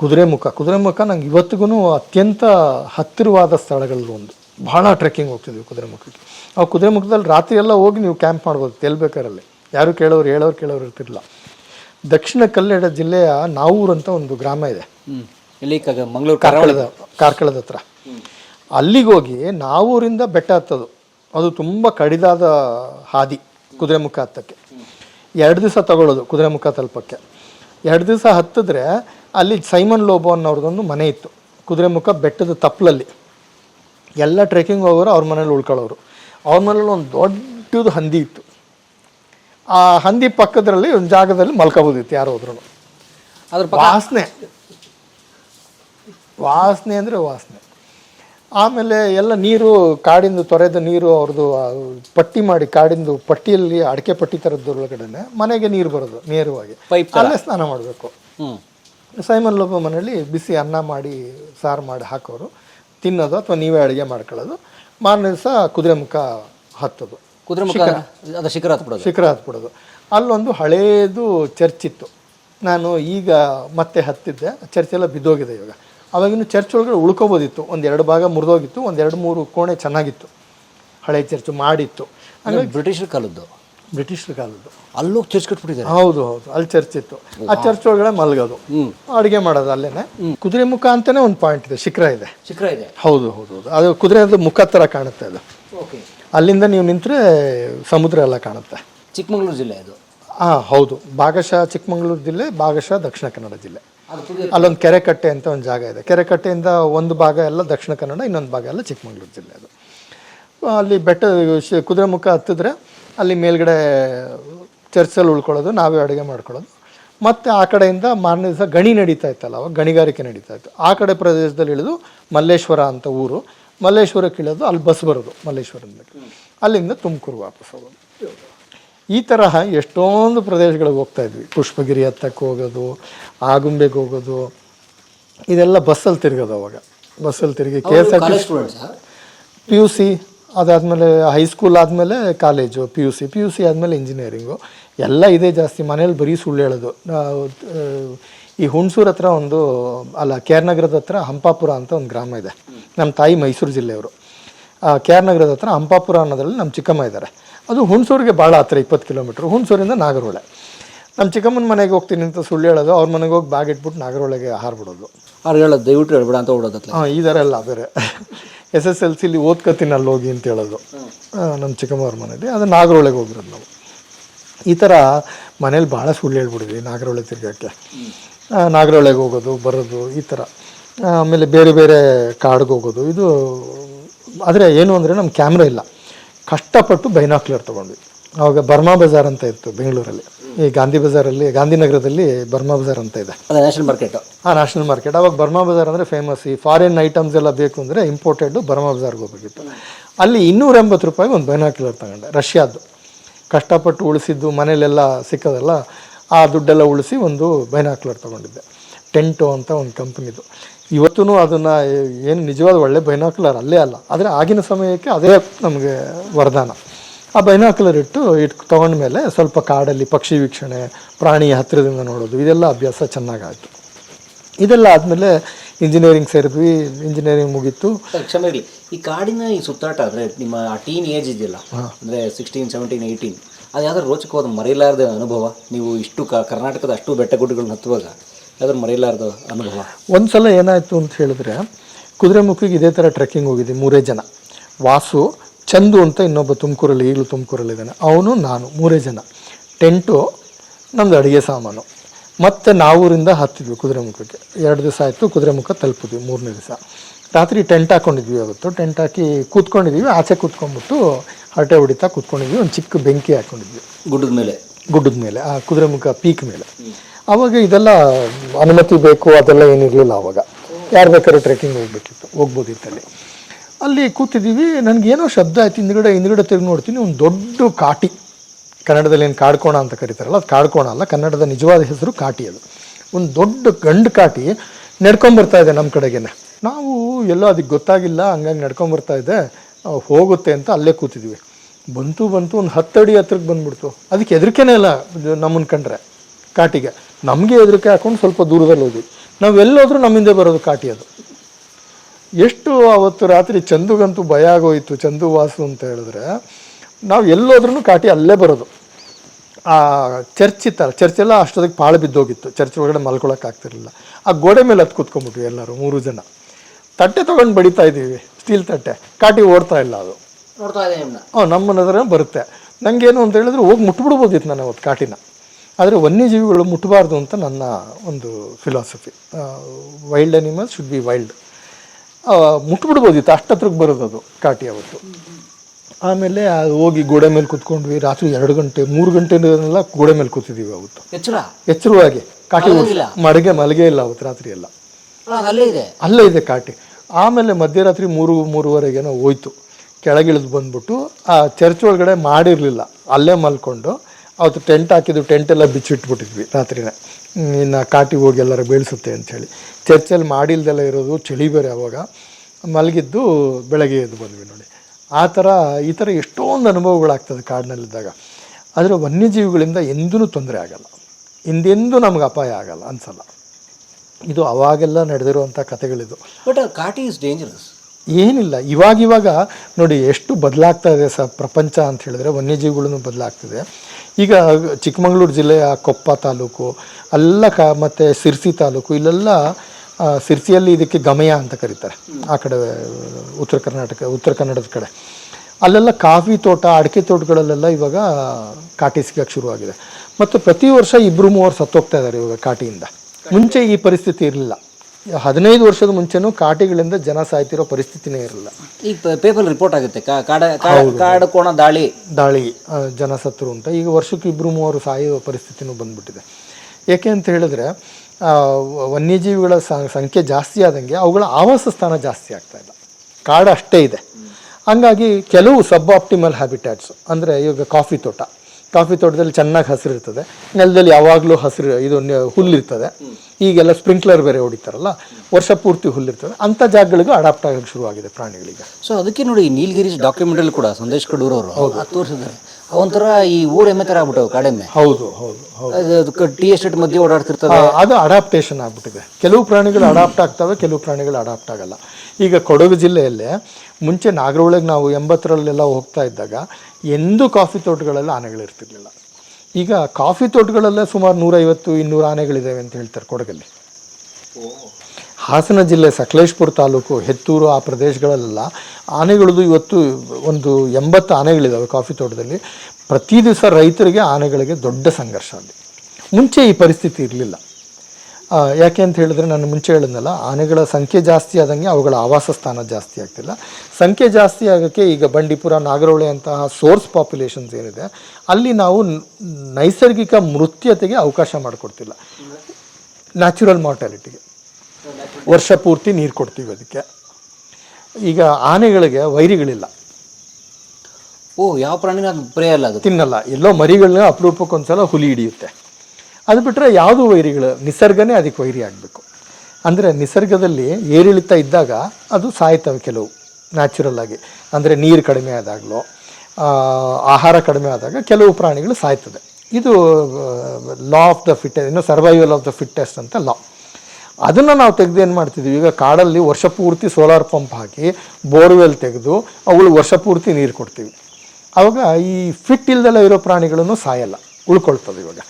ಕುದುರೆಮುಖ. ಕುದುರೆಮುಖ ನಂಗೆ ಇವತ್ತಿಗೂ ಅತ್ಯಂತ ಹತ್ತಿರವಾದ ಸ್ಥಳಗಳಲ್ಲಿ ಒಂದು. ಭಾಳ ಟ್ರೆಕ್ಕಿಂಗ್ ಹೋಗ್ತಿದ್ವಿ ಕುದುರೆಮುಖಕ್ಕೆ. ಆ ಕುದುರೆಮುಖದಲ್ಲಿ ರಾತ್ರಿ ಎಲ್ಲ ಹೋಗಿ ನೀವು ಕ್ಯಾಂಪ್ ಮಾಡ್ಬೋದು ತೆಲ್ಬೇಕಾರಲ್ಲಿ ಯಾರು ಕೇಳೋರು, ಹೇಳೋರು ಕೇಳೋರು ಇರ್ತಿರ್ಲಿಲ್ಲ. ದಕ್ಷಿಣ ಕನ್ನಡ ಜಿಲ್ಲೆಯ ನಾವೂರು ಅಂತ ಒಂದು ಗ್ರಾಮ ಇದೆ. ಇಲ್ಲಿ ಮಂಗಳೂರು ಕಾರ್ಕಳದ ಕಾರ್ಕಳದ ಹತ್ರ. ಅಲ್ಲಿಗೆ ಹೋಗಿ ನಾವೂರಿಂದ ಬೆಟ್ಟ ಹತ್ತೋದು. ಅದು ತುಂಬ ಕಡಿದಾದ ಹಾದಿ ಕುದುರೆಮುಖ ಹತ್ತಕ್ಕೆ. ಎರಡು ದಿವಸ ತಗೊಳ್ಳೋದು ಕುದುರೆಮುಖ ತಲುಪಕ್ಕೆ. ಎರಡು ದಿವಸ ಹತ್ತಿದ್ರೆ ಅಲ್ಲಿ ಸೈಮನ್ ಲೋಬೋ ಅನ್ನೋರ್ದೊಂದು ಮನೆ ಇತ್ತು. ಕುದುರೆಮುಖ ಬೆಟ್ಟದ ತಪ್ಪಲಲ್ಲಿ ಎಲ್ಲ ಟ್ರೆಕ್ಕಿಂಗ್ ಹೋಗೋರು ಅವ್ರ ಮನೇಲಿ ಉಳ್ಕೊಳ್ಳೋರು. ಅವ್ರ ಮನೇಲಿ ಒಂದು ದೊಡ್ಡದು ಹಂದಿ ಇತ್ತು. ಆ ಹಂದಿ ಪಕ್ಕದ್ರಲ್ಲಿ ಒಂದು ಜಾಗದಲ್ಲಿ ಮಲ್ಕೋಬೋದಿತ್ತು ಯಾರು ಹೋದ್ರು ಅದ್ರ ವಾಸನೆ. ವಾಸನೆ ಅಂದರೆ ವಾಸನೆ. ಆಮೇಲೆ ಎಲ್ಲ ನೀರು ಕಾಡಿಂದು ತೊರೆದ ನೀರು ಅವ್ರದ್ದು ಪಟ್ಟಿ ಮಾಡಿ ಕಾಡಿಂದು ಪಟ್ಟಿಯಲ್ಲಿ ಅಡಿಕೆ ಪಟ್ಟಿ ಥರದ್ದೊಳಗಡೆ ಮನೆಗೆ ನೀರು ಬರೋದು ನೇರವಾಗಿ. ಅಲ್ಲೇ ಸ್ನಾನ ಮಾಡಬೇಕು. ಸೈಮನ್ ಲೋಪ ಮನೆಯಲ್ಲಿ ಬಿಸಿ ಅನ್ನ ಮಾಡಿ ಸಾರು ಮಾಡಿ ಹಾಕೋರು. ತಿನ್ನೋದು ಅಥವಾ ನೀವೇ ಅಡುಗೆ ಮಾಡ್ಕೊಳ್ಳೋದು. ಮಾರನೇ ದಿವಸ ಕುದುರೆ ಮುಖ ಹತ್ತೋದು. ಕುದುರೆಮುಖ ಅದ ಶಿಖರ ಹತ್ಬಿಡೋದು. ಶಿಖರ ಹತ್ಬಿಡೋದು. ಅಲ್ಲೊಂದು ಹಳೇದು ಚರ್ಚ್ ಇತ್ತು. ನಾನು ಈಗ ಮತ್ತೆ ಹತ್ತಿದ್ದೆ. ಚರ್ಚ್ ಎಲ್ಲ ಬಿದ್ದೋಗಿದೆ ಇವಾಗ. ಅವಾಗಿನ ಚರ್ಚ್ ಒಳಗಡೆ ಉಳ್ಕೋಬೋದಿತ್ತು. ಒಂದು ಎರಡು ಭಾಗ ಮುರಿದೋಗಿತ್ತು ಒಂದು ಎರಡು ಮೂರು ಕೋಣೆ ಚೆನ್ನಾಗಿತ್ತು. ಹಳೆ ಚರ್ಚ್ ಮಾಡಿತ್ತು. ಅಂದರೆ ಬ್ರಿಟಿಷರ ಕಾಲದ್ದು. ಬ್ರಿಟಿಷರ ಕಾಲದ್ದು. ಅಲ್ಲೂ ಚರ್ಚ್ ಕಟ್ಬಿಟ್ಟಿದ್ದಾರೆ. ಹೌದು ಹೌದು. ಅಲ್ಲಿ ಚರ್ಚ್ ಇತ್ತು. ಆ ಚರ್ಚ್ ಒಳಗಡೆ ಮಲಗೋದು. ಅಡುಗೆ ಮಾಡೋದು ಅಲ್ಲೇನೆ. ಕುದುರೆ ಮುಖ ಅಂತಾನೆ ಒಂದು ಪಾಯಿಂಟ್ ಇದೆ. ಶಿಖರ ಇದೆ. ಶಿಖರ ಇದೆ. ಹೌದು ಹೌದು ಹೌದು. ಅದು ಕುದುರೆದು ಮುಖ ಥರ ಕಾಣುತ್ತೆ ಅದು. ಓಕೆ ಅಲ್ಲಿಂದ ನೀವು ನಿಂತರೆ ಸಮುದ್ರ ಎಲ್ಲ ಕಾಣುತ್ತೆ. ಚಿಕ್ಕಮಗಳೂರು ಜಿಲ್ಲೆ ಅದು. ಹಾಂ ಹೌದು. ಭಾಗಶಃ ಚಿಕ್ಕಮಗಳೂರು ಜಿಲ್ಲೆ ಭಾಗಶಃ ದಕ್ಷಿಣ ಕನ್ನಡ ಜಿಲ್ಲೆ. ಅಲ್ಲೊಂದು ಕೆರೆಕಟ್ಟೆ ಅಂತ ಒಂದು ಜಾಗ ಇದೆ. ಕೆರೆಕಟ್ಟೆಯಿಂದ ಒಂದು ಭಾಗ ಎಲ್ಲ ದಕ್ಷಿಣ ಕನ್ನಡ ಇನ್ನೊಂದು ಭಾಗ ಎಲ್ಲ ಚಿಕ್ಕಮಗಳೂರು ಜಿಲ್ಲೆ ಅದು. ಅಲ್ಲಿ ಬೆಟ್ಟ ಕುದುರೆ ಕುದುರೆಮುಖ ಹತ್ತಿದ್ರೆ ಅಲ್ಲಿ ಮೇಲ್ಗಡೆ ಚರ್ಚಲ್ಲಿ ಉಳ್ಕೊಳ್ಳೋದು ನಾವೇ ಅಡುಗೆ ಮಾಡ್ಕೊಳ್ಳೋದು. ಮತ್ತು ಆ ಕಡೆಯಿಂದ ಮಾರನೇ ದಿವಸ ಗಣಿ ನಡೀತಾ ಇತ್ತಲ್ಲ ಅವಾಗ ಗಣಿಗಾರಿಕೆ ನಡೀತಾ ಇತ್ತು. ಆ ಕಡೆ ಪ್ರದೇಶದಲ್ಲಿ ಇಳಿದು ಮಲ್ಲೇಶ್ವರ ಅಂತ ಊರು. ಮಲ್ಲೇಶ್ವರಕ್ಕೆ ಇಳಿದು ಅಲ್ಲಿ ಬಸ್ ಬರೋದು ಮಲ್ಲೇಶ್ವರದಿಂದ ಅಲ್ಲಿಂದ ತುಮಕೂರು ವಾಪಸ್ ಹೋಗೋದು. ಈ ತರಹ ಎಷ್ಟೊಂದು ಪ್ರದೇಶಗಳಿಗೆ ಹೋಗ್ತಾ ಇದ್ವಿ. ಪುಷ್ಪಗಿರಿ ಹತ್ತಕ್ಕೆ ಹೋಗೋದು ಆಗುಂಬೆಗೆ ಹೋಗೋದು. ಇದೆಲ್ಲ ಬಸ್ಸಲ್ಲಿ ತಿರುಗೋದು ಅವಾಗ. ಬಸ್ಸಲ್ಲಿ ತಿರುಗಿ K S R T P U C ಅದಾದಮೇಲೆ ಹೈಸ್ಕೂಲ್ ಆದಮೇಲೆ college P U C P U C ಆದಮೇಲೆ ಇಂಜಿನಿಯರಿಂಗು ಎಲ್ಲ ಇದೇ ಜಾಸ್ತಿ ಮನೇಲಿ ಬರೀ ಸುಳ್ಳು ಹೇಳೋದು. ಈ ಹುಣಸೂರ್ ಹತ್ರ ಒಂದು ಅಲ್ಲ ಕೆ ಆರ್ ನಗರದ ಹತ್ರ ಹಂಪಾಪುರ ಅಂತ ಒಂದು ಗ್ರಾಮ ಇದೆ. ನಮ್ಮ ತಾಯಿ ಮೈಸೂರು ಜಿಲ್ಲೆಯವರು. ಕೆ ಆರ್ ನಗರದ ಹತ್ರ ಹಂಪಾಪುರ ಅನ್ನೋದ್ರಲ್ಲಿ ನಮ್ಮ ಚಿಕ್ಕಮ್ಮ ಇದ್ದಾರೆ ಅದು ಹುಣಸೂರಿಗೆ ಭಾಳ ಹತ್ರ ಇಪ್ಪತ್ತು ಕಿಲೋಮೀಟ್ರ್. ಹುಣಸೂರಿಂದ ನಾಗರಹೊಳೆ. ನಮ್ಮ ಚಿಕ್ಕಮ್ಮನ ಮನೆಗೆ ಹೋಗ್ತೀನಿ ಅಂತ ಸುಳ್ಳು ಹೇಳೋದು ಅವ್ರ ಮನೆಗೆ ಹೋಗಿ ಬ್ಯಾಗ್ ಇಟ್ಬಿಟ್ಟು ನಾಗರಹೊಳೆಗೆ ಹಾರ್ಬಿಡೋದು ಅವ್ರು ಹೇಳೋದು ದಯವಿಟ್ಟು ಹೇಳ್ಬಿಡ ಅಂತ ಓಡೋದು ಹಾಂ ಈ ಥರ ಎಲ್ಲ ಬೇರೆ. ಎಸ್ ಎಸ್ ಎಲ್ ಸಿಲಿ ಓದ್ಕತ್ತೀನಿ ಅಲ್ಲಿ ಹೋಗಿ ಅಂತ ಹೇಳೋದು. ನಮ್ಮ ಚಿಕ್ಕಮ್ಮ ಅವ್ರ ಮನೇಲಿ. ಅದು ನಾಗರಹೊಳೆಗೆ ಹೋಗಿರೋದು ನಾವು. ಈ ಥರ ಮನೇಲಿ ಭಾಳ ಸುಳ್ಳು ಹೇಳ್ಬಿಡಿದ್ವಿ ನಾಗರಹೊಳೆ ತಿರ್ಗಕ್ಕೆ ನಾಗರಹೊಳೆಗೆ ಹೋಗೋದು ಬರೋದು ಈ ಥರ. ಆಮೇಲೆ ಬೇರೆ ಬೇರೆ ಕಾಡಿಗೆ ಹೋಗೋದು. ಇದು ಆದರೆ ಏನು ಅಂದರೆ ನಮ್ಮ ಕ್ಯಾಮ್ರಾ ಇಲ್ಲ. ಕಷ್ಟಪಟ್ಟು ಬೈನಾಕ್ಯುಲರ್ ತೊಗೊಂಡ್ವಿ. ಆವಾಗ ಬರ್ಮಾ ಬಜಾರ್ ಅಂತ ಇತ್ತು ಬೆಂಗಳೂರಲ್ಲಿ. ಈ ಗಾಂಧಿ ಬಜಾರಲ್ಲಿ ಗಾಂಧಿನಗರದಲ್ಲಿ ಬರ್ಮಾ ಬಜಾರ್ ಅಂತ ಇದೆ. ನ್ಯಾಷನಲ್ ಮಾರ್ಕೆಟ್ ಆ ನ್ಯಾಷನಲ್ ಮಾರ್ಕೆಟ್ ಅವಾಗ ಬರ್ಮಾ ಬಜಾರ್ ಅಂದರೆ ಫೇಮಸ್ ಈ ಫಾರಿನ್ ಐಟಮ್ಸ್ ಎಲ್ಲ ಬೇಕು ಅಂದರೆ ಇಂಪೋರ್ಟೆಡ್ ಬರ್ಮಾ ಬಜಾರ್ಗೆ ಹೋಗಬೇಕಿತ್ತು. ಅಲ್ಲಿ ಇನ್ನೂರ ಎಂಬತ್ತು ರೂಪಾಯಿಗೆ ಒಂದು ಬೈನಾಕ್ಯುಲರ್ ತಗೊಂಡೆ ರಷ್ಯಾದ್ದು. ಕಷ್ಟಪಟ್ಟು ಉಳಿಸಿದ್ದು ಮನೇಲೆಲ್ಲ ಸಿಕ್ಕದಲ್ಲ ಆ ದುಡ್ಡೆಲ್ಲ ಉಳಿಸಿ ಒಂದು ಬೈನಾಕ್ಯುಲರ್ ತೊಗೊಂಡಿದ್ದೆ. ಟೆಂಟು ಅಂತ ಒಂದು ಕಂಪ್ನಿದು. ಇವತ್ತೂ ಅದನ್ನು ಏನು ನಿಜವಾದ ಒಳ್ಳೆ ಬೈನಾಕ್ಯುಲರ್ ಅಲ್ಲೇ ಅಲ್ಲ. ಆದರೆ ಆಗಿನ ಸಮಯಕ್ಕೆ ಅದೇ ನಮಗೆ ವರದಾನ. ಆ ಬೈನಾಕ್ಯುಲರ್ ಇಟ್ಟು ಇಟ್ಟು ತೊಗೊಂಡ್ಮೇಲೆ ಸ್ವಲ್ಪ ಕಾಡಲ್ಲಿ ಪಕ್ಷಿ ವೀಕ್ಷಣೆ ಪ್ರಾಣಿ ಹತ್ತಿರದಿಂದ ನೋಡೋದು ಇದೆಲ್ಲ ಅಭ್ಯಾಸ ಚೆನ್ನಾಗಾಯಿತು. ಇದೆಲ್ಲ ಆದಮೇಲೆ ಇಂಜಿನಿಯರಿಂಗ್ ಸೇರಿದ್ವಿ. ಇಂಜಿನಿಯರಿಂಗ್ ಮುಗೀತು. ಕ್ಷಮೆ ಈ ಕಾಡಿನ ಈ ಸುತ್ತಾಟ ಅಂದರೆ ನಿಮ್ಮ ಆ ಟೀನ್ ಏಜ್ ಇದೆಯಲ್ಲ? ಅಂದರೆ ಸಿಕ್ಸ್ಟೀನ್ ಸೆವೆಂಟೀನ್ ಏಯ್ಟೀನ್ ಅದು ರೋಚಕವಾದ ಮರೆಯಲಾರದ ಅನುಭವ, ನೀವು ಇಷ್ಟು ಕ, ಕರ್ನಾಟಕದ ಅಷ್ಟು ಬೆಟ್ಟ ಗುಡ್ಡಗಳನ್ನ ಹತ್ತುವಾಗ ಯಾವ್ದಾದ್ರು ಮರೆಯಲಾರದ ಅನುಭವ? ಒಂದು ಸಲ ಏನಾಯಿತು ಅಂತ ಹೇಳಿದ್ರೆ ಕುದುರೆಮುಖಿಗೆ ಇದೇ ಥರ ಟ್ರೆಕ್ಕಿಂಗ್ ಹೋಗಿದ್ವಿ ಮೂರೇ ಜನ. ವಾಸು, ಚಂದು ಅಂತ ಇನ್ನೊಬ್ಬ ತುಮಕೂರಲ್ಲಿ, ಈಗಲೂ ತುಮಕೂರಲ್ಲಿದ್ದಾನೆ. ಅವನು, ನಾನು, ಮೂರೇ ಜನ. ಟೆಂಟು ನಮ್ಮದು ಅಡುಗೆ ಸಾಮಾನು. ಮತ್ತು ನಾವೂರಿಂದ ಹತ್ತಿದ್ವಿ ಕುದುರೆಮುಖಕ್ಕೆ ಎರಡು ದಿವಸ ಆಯಿತು ಕುದುರೆಮುಖ ತಲುಪಿದ್ವಿ, ಮೂರನೇ ದಿವಸ. ರಾತ್ರಿ ಟೆಂಟ್ ಹಾಕ್ಕೊಂಡಿದ್ವಿ ಅವತ್ತು. ಟೆಂಟ್ ಹಾಕಿ ಕೂತ್ಕೊಂಡಿದ್ದೀವಿ ಆಚೆ ಕೂತ್ಕೊಂಡ್ಬಿಟ್ಟು ಹರಟೆ ಹೊಡಿತಾ ಕೂತ್ಕೊಂಡಿದ್ವಿ. ಒಂದು ಚಿಕ್ಕ ಬೆಂಕಿ ಹಾಕ್ಕೊಂಡಿದ್ವಿ ಗುಡ್ಡದ ಮೇಲೆ? ಗುಡ್ಡದ ಮೇಲೆ ಆ ಕುದುರೆಮುಖ ಪೀಕ್ ಮೇಲೆ. ಆವಾಗ ಇದೆಲ್ಲ ಅನುಮತಿ ಬೇಕು ಅದೆಲ್ಲ ಏನಿರಲಿಲ್ಲ ಆವಾಗ ಯಾರು ಬೇಕಾದ್ರೂ ಟ್ರೆಕ್ಕಿಂಗ್ ಹೋಗ್ಬೇಕಿತ್ತು ಹೋಗ್ಬೋದಿತ್ತಲ್ಲಿ ಅಲ್ಲಿ ಕೂತಿದ್ದೀವಿ ನನಗೇನೋ ಶಬ್ದ ಆಯ್ತು. ಹಿಂದ್ಗಡೆ ಹಿಂದ್ಗಡೆ ತಿರುಗಿ ನೋಡ್ತೀನಿ ಒಂದು ದೊಡ್ಡ ಕಾಟಿ. ಕನ್ನಡದಲ್ಲಿ ಏನು ಕಾಡ್ಕೋಣ ಅಂತ ಕರೀತಾರಲ್ಲ ಅದು ಕಾಡ್ಕೋಣ ಅಲ್ಲ ಕನ್ನಡದ ನಿಜವಾದ ಹೆಸರು ಕಾಟಿ ಅದು. ಒಂದು ದೊಡ್ಡ ಗಂಡು ಕಾಟಿ ನಡ್ಕೊಂಬರ್ತಾ ಇದೆ ನಮ್ಮ ಕಡೆಗೇನೆ. ನಾವು ಎಲ್ಲೋ ಅದಕ್ಕೆ ಗೊತ್ತಾಗಿಲ್ಲ, ಹಂಗಾಗಿ ನಡ್ಕೊಂಬರ್ತಾ ಇದೆ ಹೋಗುತ್ತೆ ಅಂತ ಅಲ್ಲೇ ಕೂತಿದ್ವಿ. ಬಂತು ಬಂತು ಒಂದು ಹತ್ತು ಅಡಿ ಹತ್ರಕ್ಕೆ ಬಂದ್ಬಿಡ್ತು. ಅದಕ್ಕೆ ಹೆದರಿಕೆನೇ ಇಲ್ಲ ನಮ್ಮನ್ನು ಕಂಡ್ರೆ, ಕಾಟಿಗೆ. ನಮಗೆ ಹೆದರಿಕೆ ಹಾಕೊಂಡು ಸ್ವಲ್ಪ ದೂರದಲ್ಲಿ ಹೋದ್ವಿ. ನಾವು ಎಲ್ಲೋದ್ರೂ ನಮ್ಮಿಂದ ಬರೋದು ಕಾಟಿ ಅದು. ಎಷ್ಟು ಅವತ್ತು ರಾತ್ರಿ ಚಂದುಗಂತೂ ಭಯ ಆಗೋಯಿತು, ಚಂದು ವಾಸು ಅಂತ ಹೇಳಿದ್ರೆ, ನಾವು ಎಲ್ಲೋದ್ರೂ ಕಾಟಿ ಅಲ್ಲೇ ಬರೋದು. ಆ ಚರ್ಚ್ ಇತ್ತಲ್ಲ, ಚರ್ಚ್ ಎಲ್ಲ ಅಷ್ಟೊತ್ತಿಗೆ ಪಾಳು ಬಿದ್ದೋಗಿತ್ತು. ಚರ್ಚ್ ಒಳಗಡೆ ಮಲ್ಕೊಳಕ್ಕೆ ಆಗ್ತಿರಲಿಲ್ಲ. ಆ ಗೋಡೆ ಮೇಲೆ ಹತ್ತು ಕೂತ್ಕೊಂಡ್ಬಿಟ್ವಿ ಎಲ್ಲರೂ, ಮೂರು ಜನ. ತಟ್ಟೆ ತೊಗೊಂಡು ಬಡಿತಾ ಇದ್ದೀವಿ ಸ್ಟೀಲ್ ತಟ್ಟೆ. ಕಾಟಿ ಓಡ್ತಾ ಇಲ್ಲ ಅದು. ನೋಡ್ತಾ ಹಾಂ ನಮ್ಮ ನಗರ ಬರುತ್ತೆ. ನನಗೇನು ಅಂತ ಹೇಳಿದ್ರೆ ಹೋಗಿ ಮುಟ್ಬಿಡ್ಬೋದಿತ್ತು ನಾನು ಅವತ್ತು ಕಾಟಿನ. ಆದರೆ ವನ್ಯಜೀವಿಗಳು ಮುಟ್ಟಬಾರ್ದು ಅಂತ ನನ್ನ ಒಂದು philosophy wild animals should be wild ಮುಟ್ಬಿಡ್ಬೋದಿತ್ತು ಅಷ್ಟತ್ರಕ್ಕೆ ಬರೋದು ಅದು ಕಾಟಿ ಅವತ್ತು. ಆಮೇಲೆ ಅದು ಹೋಗಿ ಗೋಡೆ ಮೇಲೆ ಕೂತ್ಕೊಂಡ್ವಿ ರಾತ್ರಿ ಎರಡು ಗಂಟೆ ಮೂರು ಗಂಟೆನೆಲ್ಲ ಗೋಡೆ ಮೇಲೆ ಕೂತಿದ್ದೀವಿ ಅವತ್ತು. ಎಚ್ಚರ? ಎಚ್ಚರವಾಗಿ. ಕಾಟಿ? ಮಡಗೆ ಮಲಗೇ ಇಲ್ಲ ಅವತ್ತು ರಾತ್ರಿ ಎಲ್ಲ ಅಲ್ಲ, ಇದೆ. ಅಲ್ಲೇ ಇದೆ ಕಾಟಿ. ಆಮೇಲೆ ಮಧ್ಯರಾತ್ರಿ ಮೂರು ಮೂರುವರೆಗೇನೋ ಹೋಯ್ತು. ಕೆಳಗಿಳಿದು ಬಂದ್ಬಿಟ್ಟು ಆ ಚರ್ಚ್ ಒಳಗಡೆ ಮಾಡಿರಲಿಲ್ಲ. ಅಲ್ಲೇ ಮಲ್ಕೊಂಡು ಅವತ್ತು ಟೆಂಟ್ ಹಾಕಿದ್ದು ಟೆಂಟ್ ಎಲ್ಲ ಬಿಚ್ಚಿಟ್ಬಿಟ್ಟಿದ್ವಿ ರಾತ್ರಿನೇ. ಇನ್ನು ಕಾಟಿ ಹೋಗಿ ಎಲ್ಲರೂ ಬೀಳಿಸುತ್ತೆ ಅಂಥೇಳಿ. ಚರ್ಚಲ್ಲಿ ಮಾಡಿಲ್ದೆಲ್ಲ ಇರೋದು ಚಳಿ ಬೇರೆ ಅವಾಗ. ಮಲಗಿದ್ದು ಬೆಳಗ್ಗೆ ಎದ್ದು ಬಂದ್ವಿ ನೋಡಿ. ಆ ಥರ ಈ ಥರ ಎಷ್ಟೊಂದು ಅನುಭವಗಳಾಗ್ತದೆ ಕಾಡಿನಲ್ಲಿದ್ದಾಗ. ಆದರೆ ವನ್ಯಜೀವಿಗಳಿಂದ ಎಂದೂ ತೊಂದರೆ ಆಗಲ್ಲ. ಹಿಂದೆಂದೂ ನಮ್ಗೆ ಅಪಾಯ ಆಗಲ್ಲ ಅನ್ಸಲ್ಲ. ಇದು ಅವಾಗೆಲ್ಲ ನಡೆದಿರುವಂಥ ಕಥೆಗಳಿದು. ಬಟ್ ಕಾಟಿ ಇಸ್ ಡೇಂಜರಸ್ ಏನಿಲ್ಲ ಇವಾಗ ಇವಾಗ ನೋಡಿ ಎಷ್ಟು ಬದಲಾಗ್ತಾ ಇದೆ ಸ ಪ್ರಪಂಚ ಅಂತ ಹೇಳಿದ್ರೆ ವನ್ಯಜೀವಿಗಳೂ ಬದಲಾಗ್ತಿದೆ. ಈಗ ಚಿಕ್ಕಮಗಳೂರು ಜಿಲ್ಲೆಯ ಕೊಪ್ಪ ತಾಲೂಕು ಅಲ್ಲ ಕ ಮತ್ತು ಸಿರ್ಸಿ ತಾಲೂಕು ಇಲ್ಲೆಲ್ಲ ಸಿರ್ಸಿಯಲ್ಲಿ ಇದಕ್ಕೆ ಗಮಯ ಅಂತ ಕರೀತಾರೆ. ಆ ಕಡೆ ಉತ್ತರ ಕರ್ನಾಟಕ ಉತ್ತರ ಕನ್ನಡದ ಕಡೆ. ಅಲ್ಲೆಲ್ಲ ಕಾಫಿ ತೋಟ ಅಡಿಕೆ ತೋಟಗಳಲ್ಲೆಲ್ಲ ಇವಾಗ ಕಾಟಿ ಸಿಗಕ್ಕೆ ಶುರುವಾಗಿದೆ. ಮತ್ತು ಪ್ರತಿ ವರ್ಷ ಇಬ್ಬರು ಮೂವರು ಸತ್ತೋಗ್ತಾ ಇದ್ದಾರೆ ಇವಾಗ ಕಾಟಿಯಿಂದ. ಮುಂಚೆ ಈ ಪರಿಸ್ಥಿತಿ ಇರಲಿಲ್ಲ. ಹದಿನೈದು ವರ್ಷದ ಮುಂಚೆನೂ ಕಾಟಿಗಳಿಂದ ಜನ ಸಾಯ್ತಿರೋ ಪರಿಸ್ಥಿತಿನೇ ಇರಲಿಲ್ಲ. ಈಗ ಪೇಪರ್ ರಿಪೋರ್ಟ್ ಆಗುತ್ತೆ. ಕಾ- ಕಾಡ ಕಾಡು ಕೋಣ ದಾಳಿ. ದಾಳಿ ಆ, ಜನ ಸತ್ರು ಅಂತ. ಈಗ ವರ್ಷಕ್ಕೆ ಇಬ್ಬರು ಮೂವರು ಸಾಯುವ ಪರಿಸ್ಥಿತಿನೂ ಬಂದ್ಬಿಟ್ಟಿದೆ. ಏಕೆ ಅಂತ ಹೇಳಿದ್ರೆ ಆ, ವ- ವನ್ಯಜೀವಿಗಳ ಸ- ಸಂಖ್ಯೆ ಜಾಸ್ತಿ ಆದಂಗೆ ಅವುಗಳ ಆವಾಸ ಸ್ಥಾನ ಜಾಸ್ತಿ ಆಗ್ತಾ ಇಲ್ಲ. ಕಾಡು ಅಷ್ಟೇ ಇದೆ. ಹಂಗಾಗಿ ಕೆಲವು ಸಬ್ ಆಪ್ಟಿಮಲ್ ಹ್ಯಾಬಿಟ್ಯಾಟ್ಸ್ ಅಂದರೆ ಇವಾಗ ಕಾಫಿ ತೋಟ. ಕಾಫಿ ತೋಟದಲ್ಲಿ ಚೆನ್ನಾಗಿ ಹಸಿರು ಇರ್ತದೆ ನೆಲದಲ್ಲಿ ಯಾವಾಗಲೂ ಹಸಿರು ಇದು ಹುಲ್ಲಿರ್ತದೆ. ಈಗೆಲ್ಲ ಸ್ಪ್ರಿಂಕ್ಲರ್ ಬೇರೆ ಹೊಡಿತಾರಲ್ಲ ವರ್ಷ ಪೂರ್ತಿ ಹುಲ್ಲಿರ್ತದೆ. ಅಂಥ ಜಾಗಗಳಿಗೂ ಅಡಾಪ್ಟ್ ಆಗೋಕ್ಕೆ ಶುರುವಾಗಿದೆ ಪ್ರಾಣಿಗಳಿಗೆ. ಸೊ ಅದಕ್ಕೆ ನೋಡಿ ಈ ನೀಲಗಿರೀಸ್ ಡಾಕ್ಯುಮೆಂಟಲ್ಲಿ ಕೂಡ ಸಂದೇಶ್ ಕಡೂರ್ ಅವರು ತೋರಿಸಿದ್ದಾರೆ. ಒಂಥರ ಈ ಊರ ಎಮ್ಮೆ ಥರ ಆಗ್ಬಿಟ್ಟವು ಕಾಡೆಮ್ಮೆ ಹೌದು ಹೌದು ಹೌದು. ಟೀ ಎಸ್ಟೇಟ್ ಮಧ್ಯೆ ಓಡಾಡ್ತಿರ್ತದೆ ಅದು ಅಡಾಪ್ಟೇಷನ್ ಆಗ್ಬಿಟ್ಟಿದೆ. ಕೆಲವು ಪ್ರಾಣಿಗಳು ಅಡಾಪ್ಟ್ ಆಗ್ತವೆ ಕೆಲವು ಪ್ರಾಣಿಗಳು ಅಡಾಪ್ಟ್ ಆಗಲ್ಲ. ಈಗ ಕೊಡಗು ಜಿಲ್ಲೆಯಲ್ಲೇ ಮುಂಚೆ ನಾಗರೊಳಗೆ ನಾವು ಎಂಬತ್ತರಲ್ಲೆಲ್ಲ ಹೋಗ್ತಾ ಇದ್ದಾಗ ಎಂದೂ ಕಾಫಿ ತೋಟಗಳೆಲ್ಲ ಆನೆಗಳಿರ್ತಿರ್ಲಿಲ್ಲ ಈಗ ಕಾಫಿ ತೋಟಗಳಲ್ಲೇ ಸುಮಾರು ನೂರೈವತ್ತು, ಇನ್ನೂರು ಆನೆಗಳಿದ್ದಾವೆ ಅಂತ ಹೇಳ್ತಾರೆ ಕೊಡಗಲ್ಲಿ. ಹಾಸನ ಜಿಲ್ಲೆ ಸಕಲೇಶ್ಪುರ ತಾಲೂಕು ಹೆತ್ತೂರು ಆ ಪ್ರದೇಶಗಳಲ್ಲೆಲ್ಲ ಆನೆಗಳದ್ದು ಇವತ್ತು ಒಂದು ಎಂಬತ್ತು ಆನೆಗಳಿದ್ದಾವೆ ಕಾಫಿ ತೋಟದಲ್ಲಿ. ಪ್ರತಿ ದಿವಸ ರೈತರಿಗೆ ಆನೆಗಳಿಗೆ ದೊಡ್ಡ ಸಂಘರ್ಷ ಅಲ್ಲಿ. ಮುಂಚೆ ಈ ಪರಿಸ್ಥಿತಿ ಇರಲಿಲ್ಲ. ಯಾಕೆ ಅಂತ ಹೇಳಿದ್ರೆ ನಾನು ಮುಂಚೆ ಹೇಳಿದ್ನಲ್ಲ ಆನೆಗಳ ಸಂಖ್ಯೆ ಜಾಸ್ತಿ ಆದಂಗೆ ಅವುಗಳ ಆವಾಸ ಸ್ಥಾನ ಜಾಸ್ತಿ ಆಗ್ತಿಲ್ಲ. ಸಂಖ್ಯೆ ಜಾಸ್ತಿ ಆಗೋಕ್ಕೆ ಈಗ ಬಂಡೀಪುರ ನಾಗರಹೊಳೆ ಅಂತಹ ಸೋರ್ಸ್ ಪಾಪ್ಯುಲೇಷನ್ಸ್ ಏನಿದೆ ಅಲ್ಲಿ ನಾವು ನೈಸರ್ಗಿಕ ಮೃತ್ಯತೆಗೆ ಅವಕಾಶ ಮಾಡಿಕೊಡ್ತಿಲ್ಲ. ನ್ಯಾಚುರಲ್ ಮಾರ್ಟಾಲಿಟಿಗೆ. ವರ್ಷ ಪೂರ್ತಿ ನೀರು ಕೊಡ್ತೀವಿ ಅದಕ್ಕೆ. ಈಗ ಆನೆಗಳಿಗೆ ವೈರಿಗಳಿಲ್ಲ. ಓ ಯಾವ ಪ್ರಾಣಿನ ಅದು ಪ್ರೇ ಅಲ್ಲ ಅದು. ತಿನ್ನಲ್ಲ. ಎಲ್ಲೋ ಮರಿಗಳನ್ನ ಅಪರೂಪಕ್ಕೊಂದ್ಸಲ ಹುಲಿ ಹಿಡಿಯುತ್ತೆ. ಅದು ಬಿಟ್ಟರೆ ಯಾವುದು ವೈರಿಗಳು? ನಿಸರ್ಗನೇ ಅದಕ್ಕೆ ವೈರಿ ಆಗಬೇಕು. ಅಂದರೆ ನಿಸರ್ಗದಲ್ಲಿ ಏರಿಳಿತ ಇದ್ದಾಗ ಅದು ಸಾಯ್ತವೆ ಕೆಲವು ನ್ಯಾಚುರಲ್ ಆಗಿ. ಅಂದರೆ ನೀರು ಕಡಿಮೆ ಆದಾಗಲೋ ಆಹಾರ ಕಡಿಮೆ ಆದಾಗ ಕೆಲವು ಪ್ರಾಣಿಗಳು ಸಾಯ್ತದೆ. ಇದು ಲಾ ಆಫ್ ದ ಫಿಟ್ ಇನ್ನು ಸರ್ವೈವಲ್ ಆಫ್ ದ ಫಿಟ್ಟೆಸ್ಟ್ ಅಂತ ಲಾ ಅದನ್ನು ನಾವು ತೆಗೆದು ಏನು ಮಾಡ್ತಿದ್ದೀವಿ ಈಗ ಕಾಡಲ್ಲಿ ವರ್ಷ ಪೂರ್ತಿ ಸೋಲಾರ್ ಪಂಪ್ ಹಾಕಿ ಬೋರ್ವೆಲ್ ತೆಗೆದು ಅವುಗಳು ವರ್ಷ ಪೂರ್ತಿ ನೀರು ಕೊಡ್ತೀವಿ. ಆವಾಗ ಈ ಫಿಟ್ ಇಲ್ದೆಲ್ಲ ಇರೋ ಪ್ರಾಣಿಗಳನ್ನು ಸಾಯಲ್ಲ ಉಳ್ಕೊಳ್ತದೆ ಇವಾಗ.